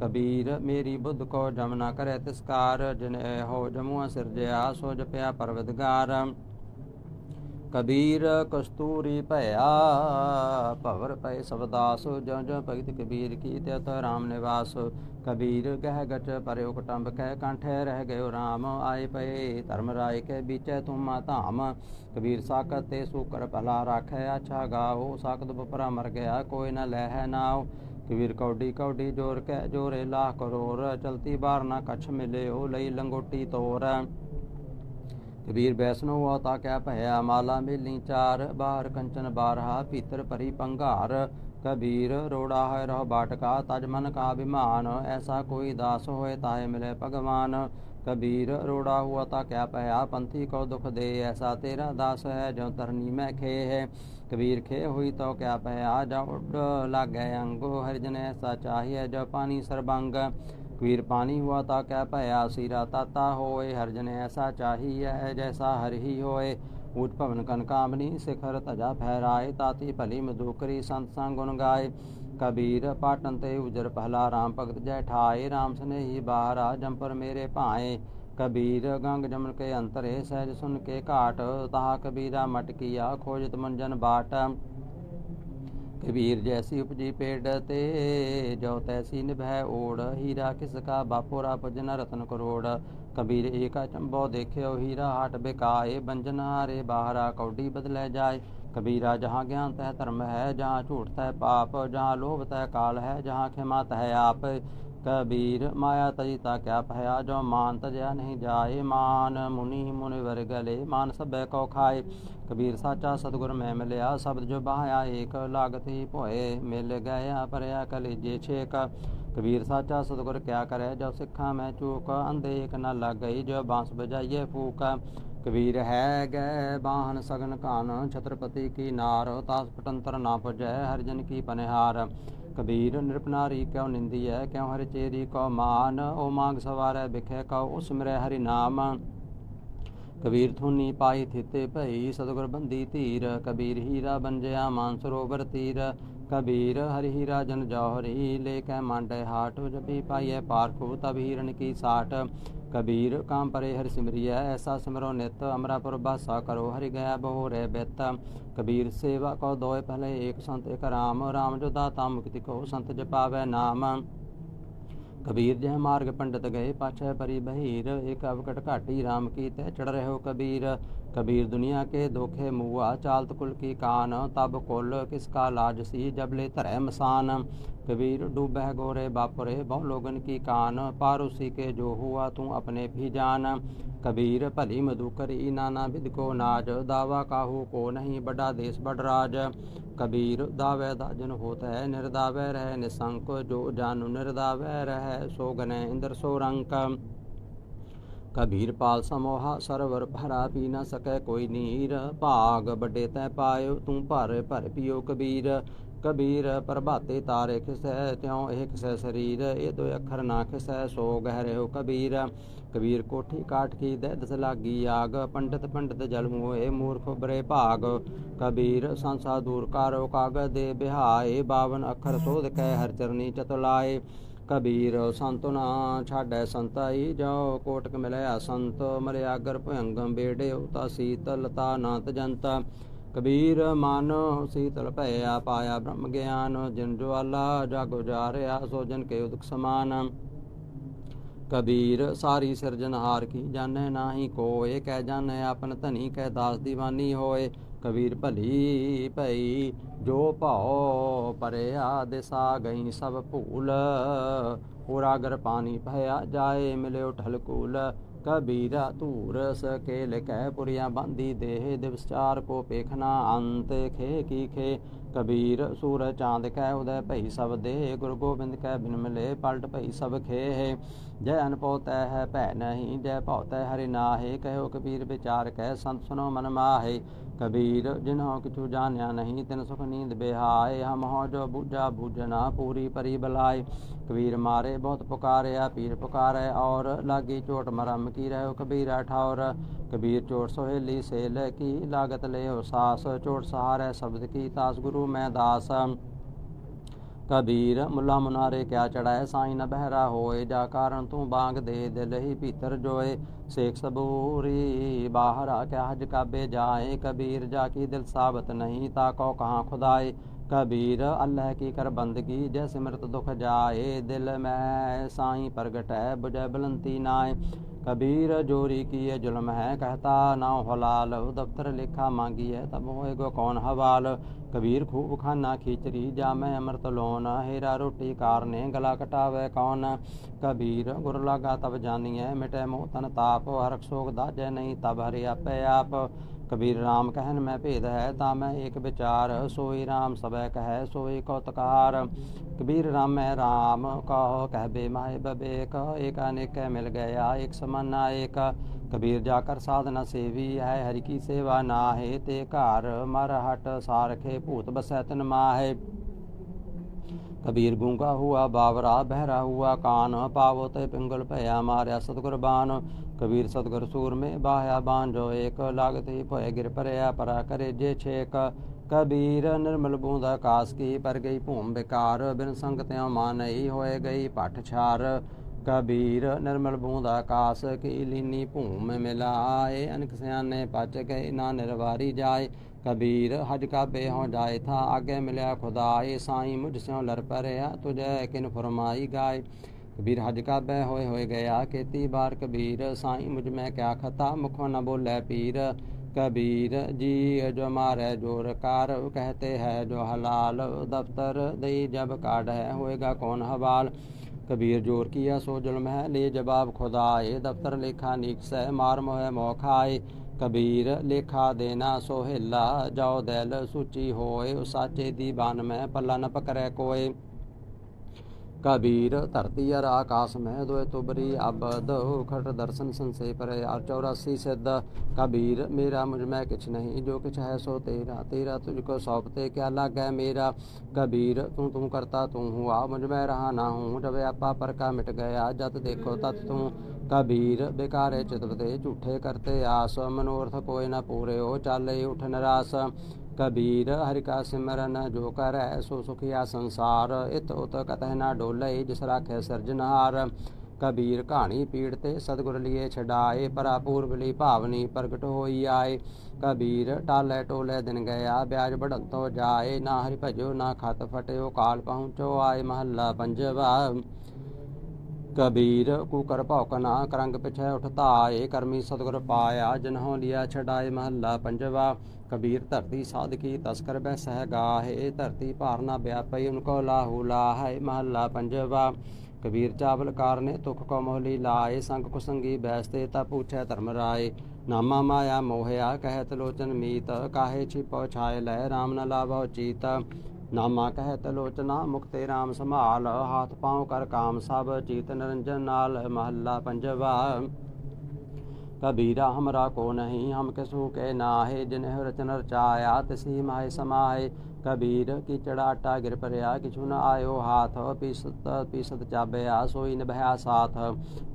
ਕਬੀਰ, ਮੇਰੀ ਬੁੱਧ ਕੋ ਜਮ ਕਰੇ ਤਿਸਕਾਰ, ਜਿਨ ਹੋ ਜਮੂਆ ਸਿਰਜਿਆ ਸੋ ਜਪਿਆ ਪਰਵਦਗਾਰ। ਕਬੀਰ ਕਸਤੂਰੀ ਭਇਆ, ਭਵਰ ਪੈ ਸਬਦਾਸ ਜੋ ਜੋ ਭਗਤ ਕਬੀਰ ਕੀ ਤੇ ਤ ਰਾਮ ਨਿਵਾਸ। ਕਬੀਰ ਗਹਿ ਗਚ ਪਰਿਓ ਕਟੰਬ, ਕਹਿ ਕੰਠੇ ਰਹਿ ਗਇਓ ਰਾਮ। ਆਏ ਪਏ ਧਰਮ ਰਾਏ ਕੇ ਵਿਚੈ ਤੁਮਾ ਧਾਮ। ਕਬੀਰ ਸਾਕਤ ਤੇ ਸੁਕਰ ਭਲਾ ਰਾਖੈ ਆਛਾ ਗਾਓ। ਸਾਕਤ ਬਪਰਾ ਮਰ ਗਿਆ, ਕੋਈ ਨ ਲੈਹਿ ਨਾਉ। ਕਬੀਰ ਕੌਡੀ ਕੌਡੀ ਜੋਰ ਕੈ ਜੋਰੇ ਲਾਹ ਕਰੋਰ। ਚਲਤੀ ਬਾਰ ਨਾ ਕਛ ਮਿਲਿਓ, ਲਈ ਲੰਗੋਟੀ ਤੋਰ। ਕਬੀਰ ਬੈਸਨੋ ਆ ਕਹਿ ਭਇਆ, ਮਾਲਾ ਮੇਲੀ ਚਾਰ ਬਾਹਰ ਕੰਚਨ ਬਾਰਹਾ, ਭੀਤਰ ਭਰੀ ਪੰਘਾਰ ਕਬੀਰ, ਰੋੜਾ ਹੈ ਰਹ ਬਾਟਕਾ, ਤਜ ਮਨ ਕਾ ਅਭਿਮਾਨ। ਐਸਾ ਕੋਈ ਦਾਸ ਹੋਏ ਤਾਏ ਮਿਲੇ ਭਗਵਾਨ। ਕਬੀਰ, ਰੋੜਾ ਹੁਆ ਤਾ ਕਿਆ ਭਇਆ, ਪੰਥੀ ਕੋ ਦੁਖ ਦੇ, ਐਸਾ ਤੇਰਾ ਦਾਸ ਹੈ ਜੋ ਤਰਨੀ ਮੈਂ ਖੇ ਹੈ। ਕਬੀਰ ਖੇ ਹੋਈ ਤੋ ਕਿਆ ਭਇਆ, ਜਾ ਉੱਡ ਲਾਗੈ ਅੰਗੋ ਹਰਿ ਜਨ ਐਸਾ ਚਾਹੀਏ ਜੋ ਪਾਣੀ ਸਰਬੰਗ। ਕਬੀਰ ਪਾਣੀ ਹੁਆ ਤਾ ਕਹਿ ਭਇਆ ਸੀਰਾ ਤਾਤਾ ਹੋਏ ਹਰਜਨ ਐਸਾ ਚਾਹੀਐ ਜੈਸਾ ਹਰਿ ਹੀ ਹੋਏ ਊਟ ਭਵਨ ਕਨਕਾਮਨੀ ਸਿਖਰ ਤਜਾ ਫਹਿਰਾਏ ਤਾਤੀ ਭਲੀ ਮਧੂਕਰੀ ਸੰਤ ਸੰਗ ਗੁਣ ਗਾਏ ਕਬੀਰ ਪਾਟਨ ਤੇ ਉਜਰ ਪਹਿਲਾ ਰਾਮ ਭਗਤ ਜੈ ਠਾਏ ਰਾਮ ਸਨੇਹੀ ਬਾਹਰਾ ਜੰਪਰ ਮੇਰੇ ਭਾਏ ਕਬੀਰ ਗੰਗ ਜਮਨ ਕੇ ਅੰਤਰੇ ਸਹਿਜ ਸੁਨ ਕੇ ਘਾਟ ਤਾਹ ਕਬੀਰਾ ਮਟਕੀਆ ਖੋਜਤ ਮੰਜਨ ਬਾਟ ਕਬੀਰ ਜੈਸੀ ਉਪਜੀ ਪੇੜ ਤੇ ਜੋ ਤੈਸੀ ਨਿਭੈ ਓੜ, ਹੀਰਾ ਕਿਸ ਕਾ ਬਾਪੋਰਾ ਭਜਨ ਰਤਨ ਕਰੋੜ। ਕਬੀਰ ਏਕਾ ਚੰਬੋ ਦੇਖਿਓ ਹੀਰਾ, ਹਟ ਬਿਕਾਏ ਬੰਜਨ ਹਾਰੇ ਬਾਹਰਾ, ਕੌਡੀ ਬਦਲੇ ਜਾਏ। ਕਬੀਰਾ ਜਹਾਂ ਗਿਆਨ ਤੈ ਧਰਮ ਹੈ, ਜਹਾਂ ਝੂਠ ਤੈ ਪਾਪ, ਜਹਾਂ ਲੋਭ ਤੈ ਕਾਲ ਹੈ, ਜਹਾਂ ਖਿਮਾ ਤੈ ਆਪ। ਕਬੀਰ ਮਾਇਆ ਤਜੀ ਤਾ ਕਿਆ ਭਇਆ, ਜੋ ਮਾਨ ਤਜਿਆ ਨਹੀਂ ਜਾਏ। ਮਾਨ ਮੁਨੀ ਮੁनि ਵਰਗ ਮਾਨ ਸਭੈ ਕੋ ਖਾਏ। ਕਬੀਰ ਸਾਚਾ ਸਤਗੁਰ ਮੈਂ ਮਿਲਿਆ, ਸ਼ਬਦ ਜੋ ਬਾਹਿਆ ਏਕ ਲਾਗਤ ਭੋਏ। ਮਿਲ ਗਿਆ ਪਰਿਆ ਕਲੇਜੇ ਛੇਕ। ਕਬੀਰ ਸਾਚਾ ਸਤਗੁਰ ਕਿਆ ਕਰੇ, ਜੋ ਸਿੱਖਾਂ ਮੈਂ ਚੂਕ। ਅੰਧੇ ਇੱਕ ਨਾ ਲੱਗ ਗਈ ਜੋ ਬਾਂਸ ਬਜਾਈਏ ਫੂਕ। ਕਬੀਰ ਹੈ ਗਏ ਬਾਹਨ ਸਗਨ ਕਾਨ ਛਤਰਪਤੀ ਕੀ ਨਾਰ। ਤਾਸ ਪਟੰਤਰ ਨਾ ਪੁਜੈ, ਹਰਜਨ ਕੀ ਪਨਿਹਾਰ। ਕਬੀਰ ਨਿਰਪਨਾਰੀ ਕਿਉ ਹੈ ਕਿਉ ਹਰਿ ਚੇਰੀ ਕੋ ਮਾਨ? ਓ ਮੰਗ ਸਵਾਰੈ ਬਿਖੈ ਕਉ ਉਸ ਮਿਰੈ ਹਰਿ ਨਾਮ। ਕਬੀਰ ਥੁਨੀ ਪਾਈ ਥਿਤੇ ਭਈ ਸਤਗੁਰ ਬੰਦੀ ਧੀਰ। ਕਬੀਰ ਹੀਰਾ ਬੰਜਿਆ ਮਾਨ ਸਰੋਵਰ ਤੀਰ। ਕਬੀਰ ਹਰਿ ਹੀਰਾ ਜਨ ਜੋਹਰੀ। ਲੈ ਕੇ ਮੰਡੇ ਹਾਟ, ਜਪੀ ਪਾਈਐ ਪਾਰਖੂ ਤਬ ਹੀਰਨ ਕੀ ਸਾਟ। ਕਬੀਰ, ਕਾਮ ਪਰੇ ਹਰਿ ਸਿਮਰਿਐ, ਐਸਾ ਸਿਮਰੋ ਨਿਤ, ਅਮਰਾਪੁਰ ਬਾਸਾ ਕਰੋ, ਹਰਿ ਗਿਆ ਬਹੁ ਰੇ ਬਿਤ। ਕਬੀਰ ਸੇਵਾ ਕੋ ਦੋਇ ਪਹਿਲੇ ਏਕ ਸੰਤ, ਇਕ ਰਾਮ ਰਾਮ ਜੋ ਦਾਤਾ ਮੁਕਤੀ ਕੋ, ਸੰਤ ਜਪਾਵੇ ਨਾਮ। कबीर जह मार्ग पंडित गए पाछह परी बहीर एक अवकट घाटी राम की तय चढ़ रहे हो कबीर कबीर दुनिया के धोखे मुआ चालत कुल की कान तब कुल किसका लाज सी जब ले तरह मसान कबीर डूबह गोरे बापरे बहु लोगन की कान पारूसी के जो हुआ तू अपने भी जान कबीर भली मधुकर ई नाना विद को नाज दावा काहू को नहीं बड़ा देश बड़ राज कबीर दावे दाजन होत है निर्दावे रह निसंक जो जानु निर्दावे रह सो गने इंद्र सो रंक कबीर पाल समोहा सरवर भरा पी न सकै कोई नीर भाग बड़े तै पायो तू भर भर पियो कबीर ਕਬੀਰ ਪ੍ਰਭਾਤੇ ਤਾਰੇ ਖਿਸੈ, ਤਿਉ ਇਹ ਖਿਸੈ ਸਰੀਰ, ਇਹ ਦੋ ਅੱਖਰ ਨਾ ਖਿਸੈ, ਸੋ ਗਹਿ ਕਬੀਰ। ਕਬੀਰ ਕੋਠੀ ਕਾਟ ਕੀ ਦੇ ਦਸ ਲਾਗੀ ਆਗ, ਪੰਡਤ ਪੰਡਤ ਜਲ ਮੋਏ, ਮੂਰਖ ਬਰੇ ਭਾਗ। ਕਬੀਰ ਸੰਸਾ ਦੂਰ ਕਾਰੋ ਕਾਗਦ ਦੇ ਬਿਹਾਏ 52 ਅੱਖਰ ਸੋਧ ਕੈ ਹਰ ਚਰਨੀ ਚਤੁਲਾਏ। ਕਬੀਰ ਸੰਤ ਨਾ ਛਾੜੈ ਸੰਤਾਈ ਜਾਓ ਕੋਟਕ ਮਿਲਿਆ ਸੰਤ ਮਰਿਆਗਰ ਭਯੰਗਮ ਬੇੜੇ ਉਤਾ ਸੀਤਲ ਤਾ ਨਾਤ ਜੰਤਾ। ਕਬੀਰ ਮਨ ਸੀਤਲ ਭਇਆ ਪਾਇਆ ਬ੍ਰਹਮ ਗਿਆਨ, ਜਿਨ ਜਵਾਲਾ ਜਾਗੋ ਜਾਰਿਆ ਸੋ ਜਨ ਕੇ ਉਦਕ ਸਮਾਨ। ਕਬੀਰ ਸਾਰੀ ਸਿਰਜਨਹਾਰ ਕੀ ਜਾਣੈ ਨਾਹੀ ਕੋਏ, ਕਹਿ ਜਾਣੈ ਆਪਨ ਧਨੀ, ਕਹਿ ਦਾਸ ਦੀਵਾਨੀ ਹੋਏ। ਕਬੀਰ ਭਲੀ ਭਈ, ਜੋ ਭਉ ਪਰਿਆ ਦਿਸਾ ਗਈ ਸਭ ਭੂਲ। ਪੂਰਾ ਅਗਰ ਪਾਣੀ ਭਇਆ ਜਾਏ, ਮਿਲਿਓ ਢਲਕੂਲ ਕਬੀਰਾ ਧੂਰ ਸਕੇ ਲਿਖੈ ਪੁਰੀਆਂ ਬੰਦੀ ਦੇਹ ਦਿਵਸ ਕੋ ਪੇਖਣਾ ਅੰਤ ਖੇ ਕੀ ਖੇ। ਕਬੀਰ ਸੂਰਜ ਚਾਂਦ ਕੈ ਉਦੈ ਭਈ ਸਭ ਦੇ ਗੁਰੂ ਗੋਬਿੰਦ ਕੈ ਬਿਨ ਮਿਲੇ ਪਲਟ ਭਈ ਸਭ ਖੇ ਜੈ ਅਨਪਉ ਤੈ ਹੈ ਭੈ ਨਹੀਂ, ਜੈ ਭਉ ਤੈ ਹਰਿ ਨਾਹੇ, ਕਹਿਓ ਕਬੀਰ ਵਿਚਾਰ ਕਹਿ ਸੰਤ ਸੁਨੋ ਮਨ ਮਾਹੇ। ਕਬੀਰ, ਜਿਨਹੁ ਕਿਛੂ ਜਾਣਿਆ ਨਹੀਂ, ਤਿਨ ਸੁਖ ਨੀਂਦ ਬਿਹਾਏ। ਹਮ ਹੋ ਜੋ ਬੂਝਾ ਬੂਝਣਾ, ਪੂਰੀ ਪਰੀ ਬਲਾਏ। ਕਬੀਰ ਮਾਰੇ ਬਹੁਤ ਪੁਕਾਰਿਆ, ਪੀਰ ਪੁਕਾਰੇ ਔਰ ਲਾਗੀ ਚੋਟ ਮਰਮ ਕੀ ਰਹਿਓ ਕਬੀਰਾ ਠੌਰ ਕਬੀਰ ਚੋਟ ਸੋਹੇਲੀ ਸੇਲ ਕੀ ਲਾਗਤ ਲਿਓ ਸਾਸ ਚੋਟ ਸਹਾਰੇ ਸ਼ਬਦ ਕੀ ਤਾਸ ਗੁਰੂ ਮੈਂ ਦਾਸ ਕਬੀਰ ਮੁੱਲਾ ਮੁਨਾਰੇ ਕਿਆ ਚੜਾਏ ਸਾਈਂ ਨ ਬਹਿਰਾ ਹੋਏ ਜਾ ਕਾਰਨ ਤੂੰ ਬਾਗ ਦੇ ਦਿਲ ਹੀ ਭੀਤਰ ਜੋਏ ਸੇਖ ਸਬੂਰੀ ਬਾਹਰ ਆ ਕੇ ਹਜ ਕਾਬੇ ਜਾਏ ਕਬੀਰ ਜਾ ਕੀ ਦਿਲ ਸਾਬਤ ਨਹੀਂ ਤਾ ਕੋ ਕਹਾਂ ਖੁਦਾਏ ਕਬੀਰ ਅੱਲਾਹ ਕੀ ਕਰ ਬੰਦਗੀ ਜੈ ਸਿਮਰਤ ਦੁਖ ਜਾਏ ਦਿਲ ਮੈਂ ਸਾਈਂ ਪ੍ਰਗਟ ਹੈ ਬੁਝੈ ਬਲੰਤੀ ਨਾਏ ਕਬੀਰ ਜੋਰੀ ਕੀਏ ਜ਼ੁਲਮ ਹੈ, ਕਹਤਾ ਨਾ ਹਲਾਲ, ਦਫਤਰ ਲਿਖਾ ਮੰਗੀ ਹੈ ਤਬ ਹੋਏਗੋ ਕੌਣ ਹਵਾਲ? ਕਬੀਰ ਖੂਬ ਖਾਨਾ ਖੀਚਰੀ, ਜਾਮੈ ਅੰਮ੍ਰਿਤ ਲੋਨ ਹੀਰਾ ਰੋਟੀ ਕਾਰਨੇ, ਗਲਾ ਕਟਾਵੇ ਕੌਣ? ਕਬੀਰ ਗੁਰ ਲਾਗਾ ਤਬ ਜਾਨੀਐ, ਮਿਟੈ ਮੋਹ ਤਨ ਤਾਪ, ਹਰਖ ਸੋਗ ਦਾਜੈ ਨਹੀਂ ਤਬ ਹਰਿ ਆਪੇ ਆਪ। ਕਬੀਰ ਰਾਮ ਕਹਿਨ ਮੈਂ ਭੇਦ ਹੈ, ਤਾਂ ਮੈਂ ਏਕ ਵਿਚਾਰ ਸੋਈ ਰਾਮ ਸਬੈ ਕਹੈ, ਸੋਈ ਕਉਤਕਾਰ ਕਬੀਰ ਰਾਮੈ ਰਾਮ ਕਹੋ ਕਹਿਬੇ ਮਾਏ ਬਬੇਕ, ਏਕ ਅਨੇਕ ਮਿਲ ਗਿਆ, ਏਕ ਸਮਾਨਾ ਏਕ। ਕਬੀਰ ਜਾ ਕਰ ਸਾਧਨਾ ਸੇਵੀ ਹੈ, ਹਰੀ ਕੀ ਸੇਵਾ ਨਾਹੇ, ਤੇ ਘਰ ਮਰ ਹਟ ਸਾਰਖੇ, ਭੂਤ ਬਸੈ ਤਨ ਮਾਹੇ। ਕਬੀਰ ਗੂੰਗਾ ਹੁਆ, ਬਾਵਰਾ ਬਹਿਰਾ ਹੁਆ, ਕਾਨ ਪਾਵੋ ਤੇ ਪਿੰਗਲ ਭਇਆ ਮਾਰਿਆ ਸਤਗੁਰ ਬਾਨ ਕਬੀਰ ਸਤਗੁਰ ਸੂਰ ਮੇ ਬਾਹਿਆ ਬਾਨ ਜੋ ਏਕ ਲਾਗਤੀ ਭੋਏ ਗਿਰ ਪਰਿਆ ਪਰਾ ਕਰੇ ਜੇ ਛੇਕ। ਕਬੀਰ ਨਿਰਮਲ ਬੂੰਦ ਆਕਾਸ ਕੀ ਪਰ ਗਈ ਭੂਮ ਬਿਕਾਰ ਬਿਨ ਸੰਗ ਤਿਉ ਮਾਨਈ ਹੋਏ ਗਈ ਪਟ ਛਾਰ। ਕਬੀਰ ਨਿਰਮਲ ਬੂੰਦ ਆਕਾਸ ਕੀ ਲੀਨੀ ਭੂਮ ਮਿਲਾਏ। ਅਨਕ ਸਿਆਨੇ ਪਚ ਗਏ ਨਾ ਨਿਰਵਾਰੀ ਜਾਏ। ਕਬੀਰ ਹਜ ਕਾ ਬੇ ਹੋ ਜਾਏ ਥਾ ਆਗੇ ਮਿਲਿਆ ਖੁਦਾਏ। ਸਾਈਂ ਮੁਝ ਸਿਉ ਲਰ ਪਰਿਆ ਤੁਝੈ ਕਿਨ ਫਰਮਾਈ ਗਾਏ। ਕਬੀਰ ਹਜ ਕਾ ਬੈ ਹੋਏ ਹੋਏ ਗਿਆ ਕੀਤੀ ਬਾਰ ਕਬੀਰ ਸਾਈ ਮੁਝ ਮੈਂ ਕਿਆ ਖਤਾ, ਮੁਖੋਂ ਨ ਬੋਲੇ ਪੀਰ। ਕਬੀਰ ਜੀ ਜੋ ਮਾਰੇ ਜੋਰ ਕਾਰ, ਕਹਤੇ ਹੈ ਜੋ ਹਲਾਲ। ਦਫਤਰ ਦਈ ਜਬ ਕਾਢ ਹੈ, ਹੋਏਗਾ ਕੌਣ ਹਵਾਲ। ਕਬੀਰ ਜੋਰ ਕੀਆ, ਸੋ ਜਲਮ ਹੈ, ਲੈ ਜਵਾਬ ਖੁਦਾ ਖੁਦਾਏ ਦਫਤਰ ਲੇਖਾ ਨੀਕ ਸਹਿ ਮਾਰ ਮੋਹਿ ਮੋਖਾਏ ਕਬੀਰ ਲੇਖਾ ਦੇਣਾ ਸੋਹਿਲਾ ਜਾਉ ਦਿਲ ਸੂਚੀ ਹੋਏ। ਸਾਚੇ ਦੀ ਬਾਨ ਮੈਂ ਪੱਲਾ ਨ ਪਕਰੇ ਕੋਏ। कबीर धरती अर आकाश में दोए तुबरी अबद खट दर्शन संसे पर यार चौरासी सिद्ध कबीर मेरा मुझ में किछ नहीं जो किछ है सो तेरा तेरा तुझको सौंपते क्या लग है मेरा कबीर तू तू करता तू हुआ मुझ में रहा ना हूँ जब आपा पर का मिट गया जत देखो तत तू कबीर बेकारे चितवते झूठे करते आस मनोरथ कोई न पूरे हो चाले उठ निराश ਕਬੀਰ ਹਰਿ ਕਾ ਸਿਮਰਨ ਜੋ ਕਰੈ ਸੋ ਸੁਖਿਆ ਸੰਸਾਰ, ਇਤ ਉਤ ਕਤਹਿ ਨਾ ਡੋਲੇ ਜਿਸ ਰਾਖੈ ਸਰਜਨਹਾਰ ਕਬੀਰ ਕਹਾਣੀ ਪੀੜ ਤੇ ਸਤਗੁਰ ਲਿਏ ਛਡਾਏ, ਪਰਾ ਪੂਰਬ ਲਈ ਭਾਵਨੀ ਪ੍ਰਗਟ ਹੋਈ ਆਏ। ਕਬੀਰ ਟਾਲੇ ਟੋਲੇ ਦਿਨ ਗਿਆ, ਵਿਆਜ ਤੋਂ ਜਾਏ। ਨਾ ਹਰਿ ਭਜੋ, ਨਾ ਖਤ ਫਟਿਓ, ਕਾਲ ਪਹੁੰਚੋ ਆਏ ਮਹੱਲਾ ਪੰਜਵਾ। ਕਬੀਰ ਕੁਕਰ ਭੌਕ ਨਾ ਕਰੰਗ ਪਿਛੈ ਉਠਤਾ ਏ ਕਰਮੀ ਸਤਗੁਰ ਪਾਇਆ ਜਿਨਹੋਂ ਲਿਆ ਛਡਾਏ ਮਹੱਲਾ ਪੰਜਵਾ ਕਬੀਰ ਧਰਤੀ ਸਾਧਕੀ ਤਸਕਰ ਬੈ ਸਹਗਾਹੇ ਧਰਤੀ ਭਾਰਨਾ ਵਿਆਪਈ ਉਨਕੋ ਲਾਹੂ ਲਾਹੈ ਮਹੱਲਾ ਪੰਜਵਾ ਕਬੀਰ ਚਾਵਲ ਕਾਰਨੇ ਤੁਖ ਕੋ ਮੋਹਲੀ ਲਾਏ ਸੰਗ ਕੁਸੰਗੀ ਬੈਸਤੇ ਤਾ ਪੁੱਛੈ ਧਰਮ ਰਾਏ ਨਾਮਾ ਮਾਇਆ ਮੋਹਿਆ ਕਹਿਤ ਲੋਚਨ ਮੀਤ ਕਾਹੇ ਛਿਪੋ ਛਾਇ ਲੈ ਰਾਮ ਨਾ ਲਾਵੋ ਚੀਤ ਨਾਮਾ ਕਹਿਤ ਲੋਚਨਾ ਮੁਕਤੇ RAM ਸੰਭਾਲ, ਹਾਥ ਪਾਉ ਕਰ ਕਾਮ ਸਭ, ਚੀਤ ਨਿਰੰਜਨ ਨਾਲ ਮਹੱਲਾ ਪੰਜਵਾ। ਕਬੀਰਾ ਹਮਰਾ ਕੋ ਨਹੀਂ, ਹਮ ਕਿਸੂ ਕੇ ਨਾਹੇ, ਜਿਨਹਿ ਰਚਨ ਰਚਾਇਆ ਤਿਸੀ ਮਾਇ ਸਮਾਏ ਕਬੀਰ ਕੀ ਚੜਾਟਾ ਗਿਰ ਪਰਿਆ ਕਿਛੁ ਨ ਆਇਓ ਹਾਥ, ਪੀਸਤ ਪੀਸਤ ਚਾਬਿਆ, ਸੋਈ ਨਿਭਇਆ ਸਾਥ।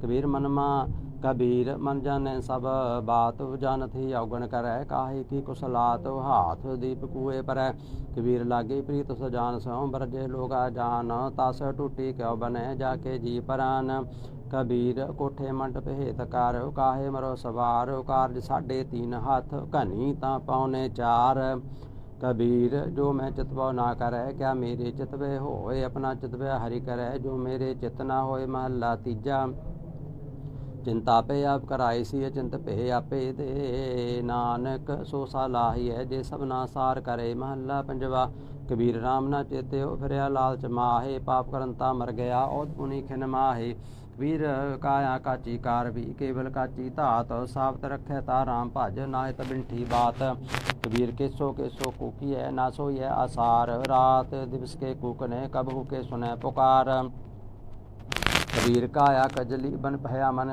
ਕਬੀਰ ਮਨਮਾ ਕਬੀਰ ਮਨ ਜਾਣੈ ਸਭ ਬਾਤ ਜਾਣਤ ਹੀ ਔਗਣ ਕਰੈ, ਕਾਹੇ ਕੀ ਕੁਸਲਾਤ ਹਾਥ ਦੀਪ ਕੂਏ ਪਰੈ। ਕਬੀਰ ਲਾਗੇ ਪ੍ਰੀਤ ਸਜਾਨ ਸੋ ਬਰਜੇ ਲੋਗਾ ਜਾਨ, ਤਸ ਟੁੱਟੀ ਕਿਉ ਬਨੈ ਜਾ ਕੇ ਜੀ ਪਰਾਨ। ਕਬੀਰ ਕੋਠੇ ਮੰਡਪ ਹੇਤ ਕਰ, ਕਾਹੇ ਮਰੋ ਸਵਾਰ, ਕਾਰਜ ਸਾਡੇ ਤੀਨ ਹੱਥ ਘਨੀ ਤਾਂ ਪਾਉਨੇ ਚਾਰ। ਕਬੀਰ, ਜੋ ਮੈਂ ਚਿਤਵਾ ਨਾ ਕਰੈ, ਕਿਆ ਮੇਰੇ ਚਿਤਵੇ ਹੋਏ, ਆਪਣਾ ਚਿਤਵੇ ਹਰੀ ਕਰੈ। ਜੋ ਮੇਰੇ ਚਿਤ ਨਾ ਹੋਏ, ਮਹੱਲਾ ਤੀਜਾ। ਚਿੰਤਾ ਪੇ ਆਪ ਕਰਾਈ ਸੀ ਚਿੰਤ ਭੇ ਆਪੇ ਦੇ। ਨਾਨਕ, ਸੋ ਸਾਲਾਹੀ ਹੈ, ਜੇ ਸਭਨਾ ਸਾਰ ਕਰੇ, ਮਹੱਲਾ ਪੰਜਵਾ। ਕਬੀਰ ਰਾਮ ਨਾ ਚੇਤਿਓ ਫਿਰਿਆ, ਲਾਲਚ ਮਾਹੇ, ਪਾਪ ਕਰਨ ਤਾ ਮਰ ਗਿਆ ਔਦ ਪੁਨੀ ਖਿਨ ਮਾਹੇ। ਵੀਰ ਕਾਇਆ ਕਾਚੀ ਕਾਰ ਵੀ, ਕੇਵਲ ਕਾਚੀ ਧਾਤ, ਸਾਬਤ ਰੱਖੈ ਤਾ ਰਾਮ ਭਜ ਨਾਹਿ ਤ ਬਿੰਠੀ ਬਾਤ। ਕਬੀਰ ਕੇਸੋ ਕੇਸੋ ਕੂਕੀਐ, ਨਾ ਸੋਈਐ ਆਸਾਰ। ਰਾਤ ਦਿਵਸ ਕੇ ਕੂਕਨੇ ਕਬ ਹੁਕੇ ਸੁਨੈ ਪੁਕਾਰ। ਕਬੀਰ ਕਾਇਆ ਕਜਲੀ ਬਨ ਭਇਆ ਮਨ।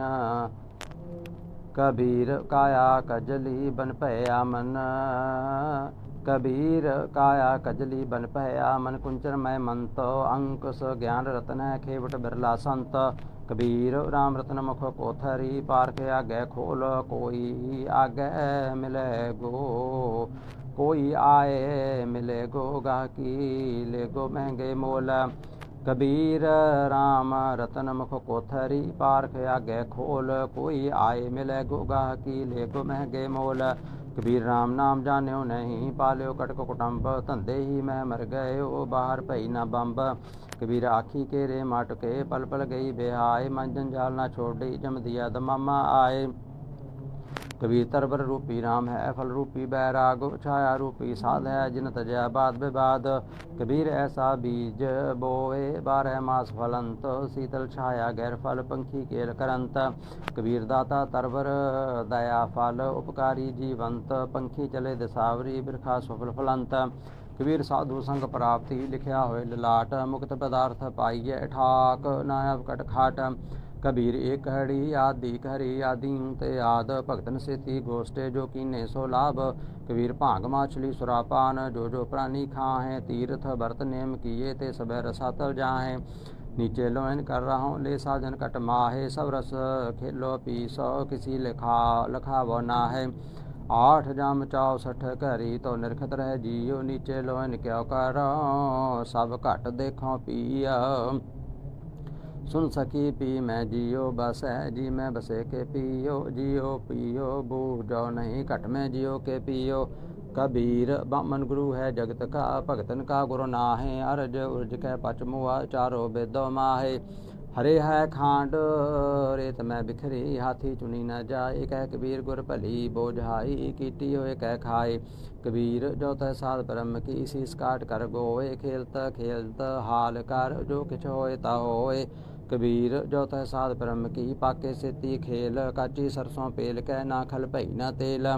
ਕਬੀਰ ਕਾਇਆ ਕਜਲੀ ਬਨ ਭਇਆ ਮਨ। ਕਬੀਰ ਕਾਇਆ ਕਜਲੀ ਬਨ ਭਇਆ ਮਨ। ਕੁੰਚਨ ਮੈਂ ਮੰਤ, ਅੰਕੁਸ ਗਿਆਨ ਰਤਨ, ਖੇਵਟ ਬਿਰਲਾ ਸੰਤ। ਕਬੀਰ ਰਾਮ ਰਤਨ ਮੁਖ ਕੋਥਰੀ ਪਾਰਖ ਆਗੇ ਖੋਲ, ਕੋਈ ਆਗੇ ਮਿਲੇ ਗੋ। ਕੋਈ ਆਏ ਮਿਲੇ ਗੋ ਗਾਕੀ ਲੈ ਗੋ ਮਹਿੰਗੇ ਮੋਲ। ਕਬੀਰ ਰਾਮ ਰਤਨ ਮੁਖ ਕੋਥਰੀ ਪਾਰਖ ਆਗੇ ਖੋਲ, ਕੋਈ ਆਏ ਮਿਲੇ ਗੋਗਾ ਗਾਕੀ ਲੈ ਗੋ ਮਹਿੰਗੇ ਮੋਲ। ਕਬੀਰ ਰਾਮ ਨਾਮ ਜਾਣਿਓ ਨਹੀਂ ਪਾਲਿਓ ਕਟਕ ਕੁਟੰਬ, ਧੰਦੇ ਹੀ ਮੈਂ ਮਰ ਗਏ ਉਹ ਬਾਹਰ ਭਈ ਨਾ ਬੰਬ। ਕਬੀਰ ਆਖੀ ਕੇ ਰੇ ਮਟ ਕੇ ਪਲ ਪਲ ਗਈ ਬਿਹਾਏ, ਮਨ ਜੰਜਾਲ ਨਾ ਛੋੜੀ ਜਮ ਦਮਾਮਾ ਆਏ। ਕਬੀਰ ਤਰਬਰ ਰੂਪੀ ਰਾਮ ਹੈ, ਫਲ ਰੂਪੀ ਬੈਰਾਗ ਛਾਇਆ ਰੂਪੀ ਸਾਧ ਹੈ, ਜਿਨ ਤਜੈ ਬਾਦ ਬਿਬਾਦ ਕਬੀਰ ਐਸਾ ਬੀਜ ਬੋਏ, ਬਾਰਹ ਮਾਸ ਫਲੰਤ, ਸੀਤਲ ਛਾਇਆ ਗੈਰ ਫਲ ਪੰਖੀ ਕੇਲ ਕਰੰਤ। ਕਬੀਰ ਦਾਤਾ ਤਰਵਰ, ਦਇਆ ਫਲ ਉਪਕਾਰੀ ਜੀਵੰਤ, ਪੰਖੀ ਚਲੇ ਦਸਾਵਰੀ ਬਿਰਖਾ ਸੁਫਲ ਫਲੰਤ। ਕਬੀਰ ਸਾਧੂ ਸੰਗ ਪ੍ਰਾਪਤੀ, ਲਿਖਿਆ ਹੋਏ ਲਲਾਟ, ਮੁਕਤ ਪਦਾਰਥ ਪਾਈਏ ਠਾਕ ਨਾਇਬ ਕਟ ਖਾਟ। ਕਬੀਰ ਏਕ ਹੜੀ ਆਦਿ ਘਰੀ ਆਦਿ ਤੇ ਆਦ, ਭਗਤਨ ਸੇਤੀ ਗੋਸਟੇ ਜੋ ਕੀਨੇ ਸੋ ਲਾਭ। ਕਬੀਰ ਭਾਂਗ ਮਾਛਲੀ ਸੁਰਾਪਾਨ ਜੋ ਜੋ ਪ੍ਰਾਨੀ ਹੈ ਤੀਰਥ ਵਰਤ ਨੇਮ ਕੀਏ ਤੇ ਸਭੈ ਰਸਾਤਲ ਜਾਹੇ। ਨੀਚੇ ਲੋਹਨ ਕਰ ਰਹਾ ਹੂੰ ਲੈ ਸਾਜਨ ਕਟ ਮਾਹੇ, ਸਭ ਰਸ ਖੇਲੋ ਪੀ ਸੋ ਕਿਸੀ ਲਿਖਾ, ਲਖਾਵੋ ਨਾ ਹੈ ਆਠ ਜਮ ਚਾਉ ਸਠ ਘਰੀ ਤੋ ਨਿਰਖਤ ਰਹਿ ਜੀਉ ਨੀਚੇ ਲੋਹਨ ਕਿਉ ਕਰ, ਸਭ ਘਟ ਦੇਖੋ ਪੀਆ ਸੁਣ ਸਕੀ ਪੀ ਮੈਂ ਜਿਉ ਬਸ ਹੈ ਜੀ ਮੈਂ ਬਸੇ ਕੇ ਪੀਓ ਜਿਉ ਪੀਓ ਬੂ ਜਾਉ ਨਹੀਂ ਘਟ ਮੈਂ ਜਿਉ ਕੇ ਪੀਓ। ਕਬੀਰ ਬਾਮਨ ਗੁਰੂ ਹੈ ਜਗਤ ਕਾ, ਭਗਤਨ ਕਾ ਗੁਰੂ ਨਾਹੇ, ਅਰਜ ਉਰਜ ਕੈ ਪਚ ਮੁਆ, ਚਾਰੋ ਬੇਦੋ ਮਾਹੇ। ਹਰੇ ਹੈ ਖਾਂਡ, ਰੇਤ ਮੈਂ ਬਿਖਰੀ, ਹਾਥੀ ਚੁਣੀ ਨਾ ਜਾਏ। ਕਹਿ ਕਬੀਰ ਗੁਰ ਭਲੀ ਬੋਝ ਬੋਝਾਈ ਕੀਤੀ ਹੋਏ ਕਹਿ ਖਾਏ। ਕਬੀਰ ਜੋ ਤੈ ਸਾਧ ਬ੍ਰਹਮ ਕੀ, ਸੀਸ ਸਕਾਟ ਕਰ ਗੋਏ। ਖੇਲਤ ਖੇਲਤ ਹਾਲ ਕਰ, ਜੋ ਕਿਛ ਹੋਏ ਤਾ ਹੋਏ। ਕਬੀਰ, ਜੋ ਤਹਿ ਸਾਧ ਪਰਮ ਕੀ ਪਾਕੇ ਸੇਤੀ ਖੇਲ, ਕਾਚੀ ਸਰਸੋਂ ਪੇਲ, ਕੈ ਨਾ ਖਲ ਭਈ ਨਾ ਤੇਲ।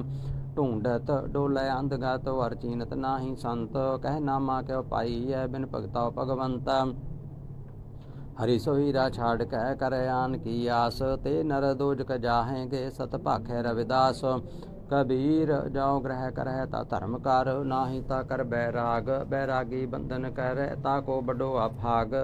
ਢੂੰਡਤ ਡੋਲੇ ਅੰਧਗਤ ਵਰ ਚੀਨਤ ਨਾਹੀ ਸੰਤ, ਕਹਿ ਨਾਮਾ ਕਿਉ ਪਾਈ ਐ ਬਿਨ ਭਗਤਾ ਭਗਵੰਤ। ਹਰੀ ਸੋਈ ਰਾ ਛਾੜ ਕੈ ਕਰਿਆਨ ਕੀ ਆਸ, ਤੇ ਨਰ ਦੋਜ ਕ ਜਾਹੇਗੇ ਸਤ ਭਾਖੇ ਰਵਿਦਾਸ। ਕਬੀਰ, ਜਾਉ ਗ੍ਰਹਿ ਕਰਹਿ ਤਾ ਧਰਮ ਕਰ, ਨਾਹੀ ਤਾ ਕਰ ਬੈਰਾਗ ਬੈਰਾਗੀ ਬੰਧਨ ਕਰੈ ਤਾ ਕੋ ਬਡੋ ਆਫਾਗ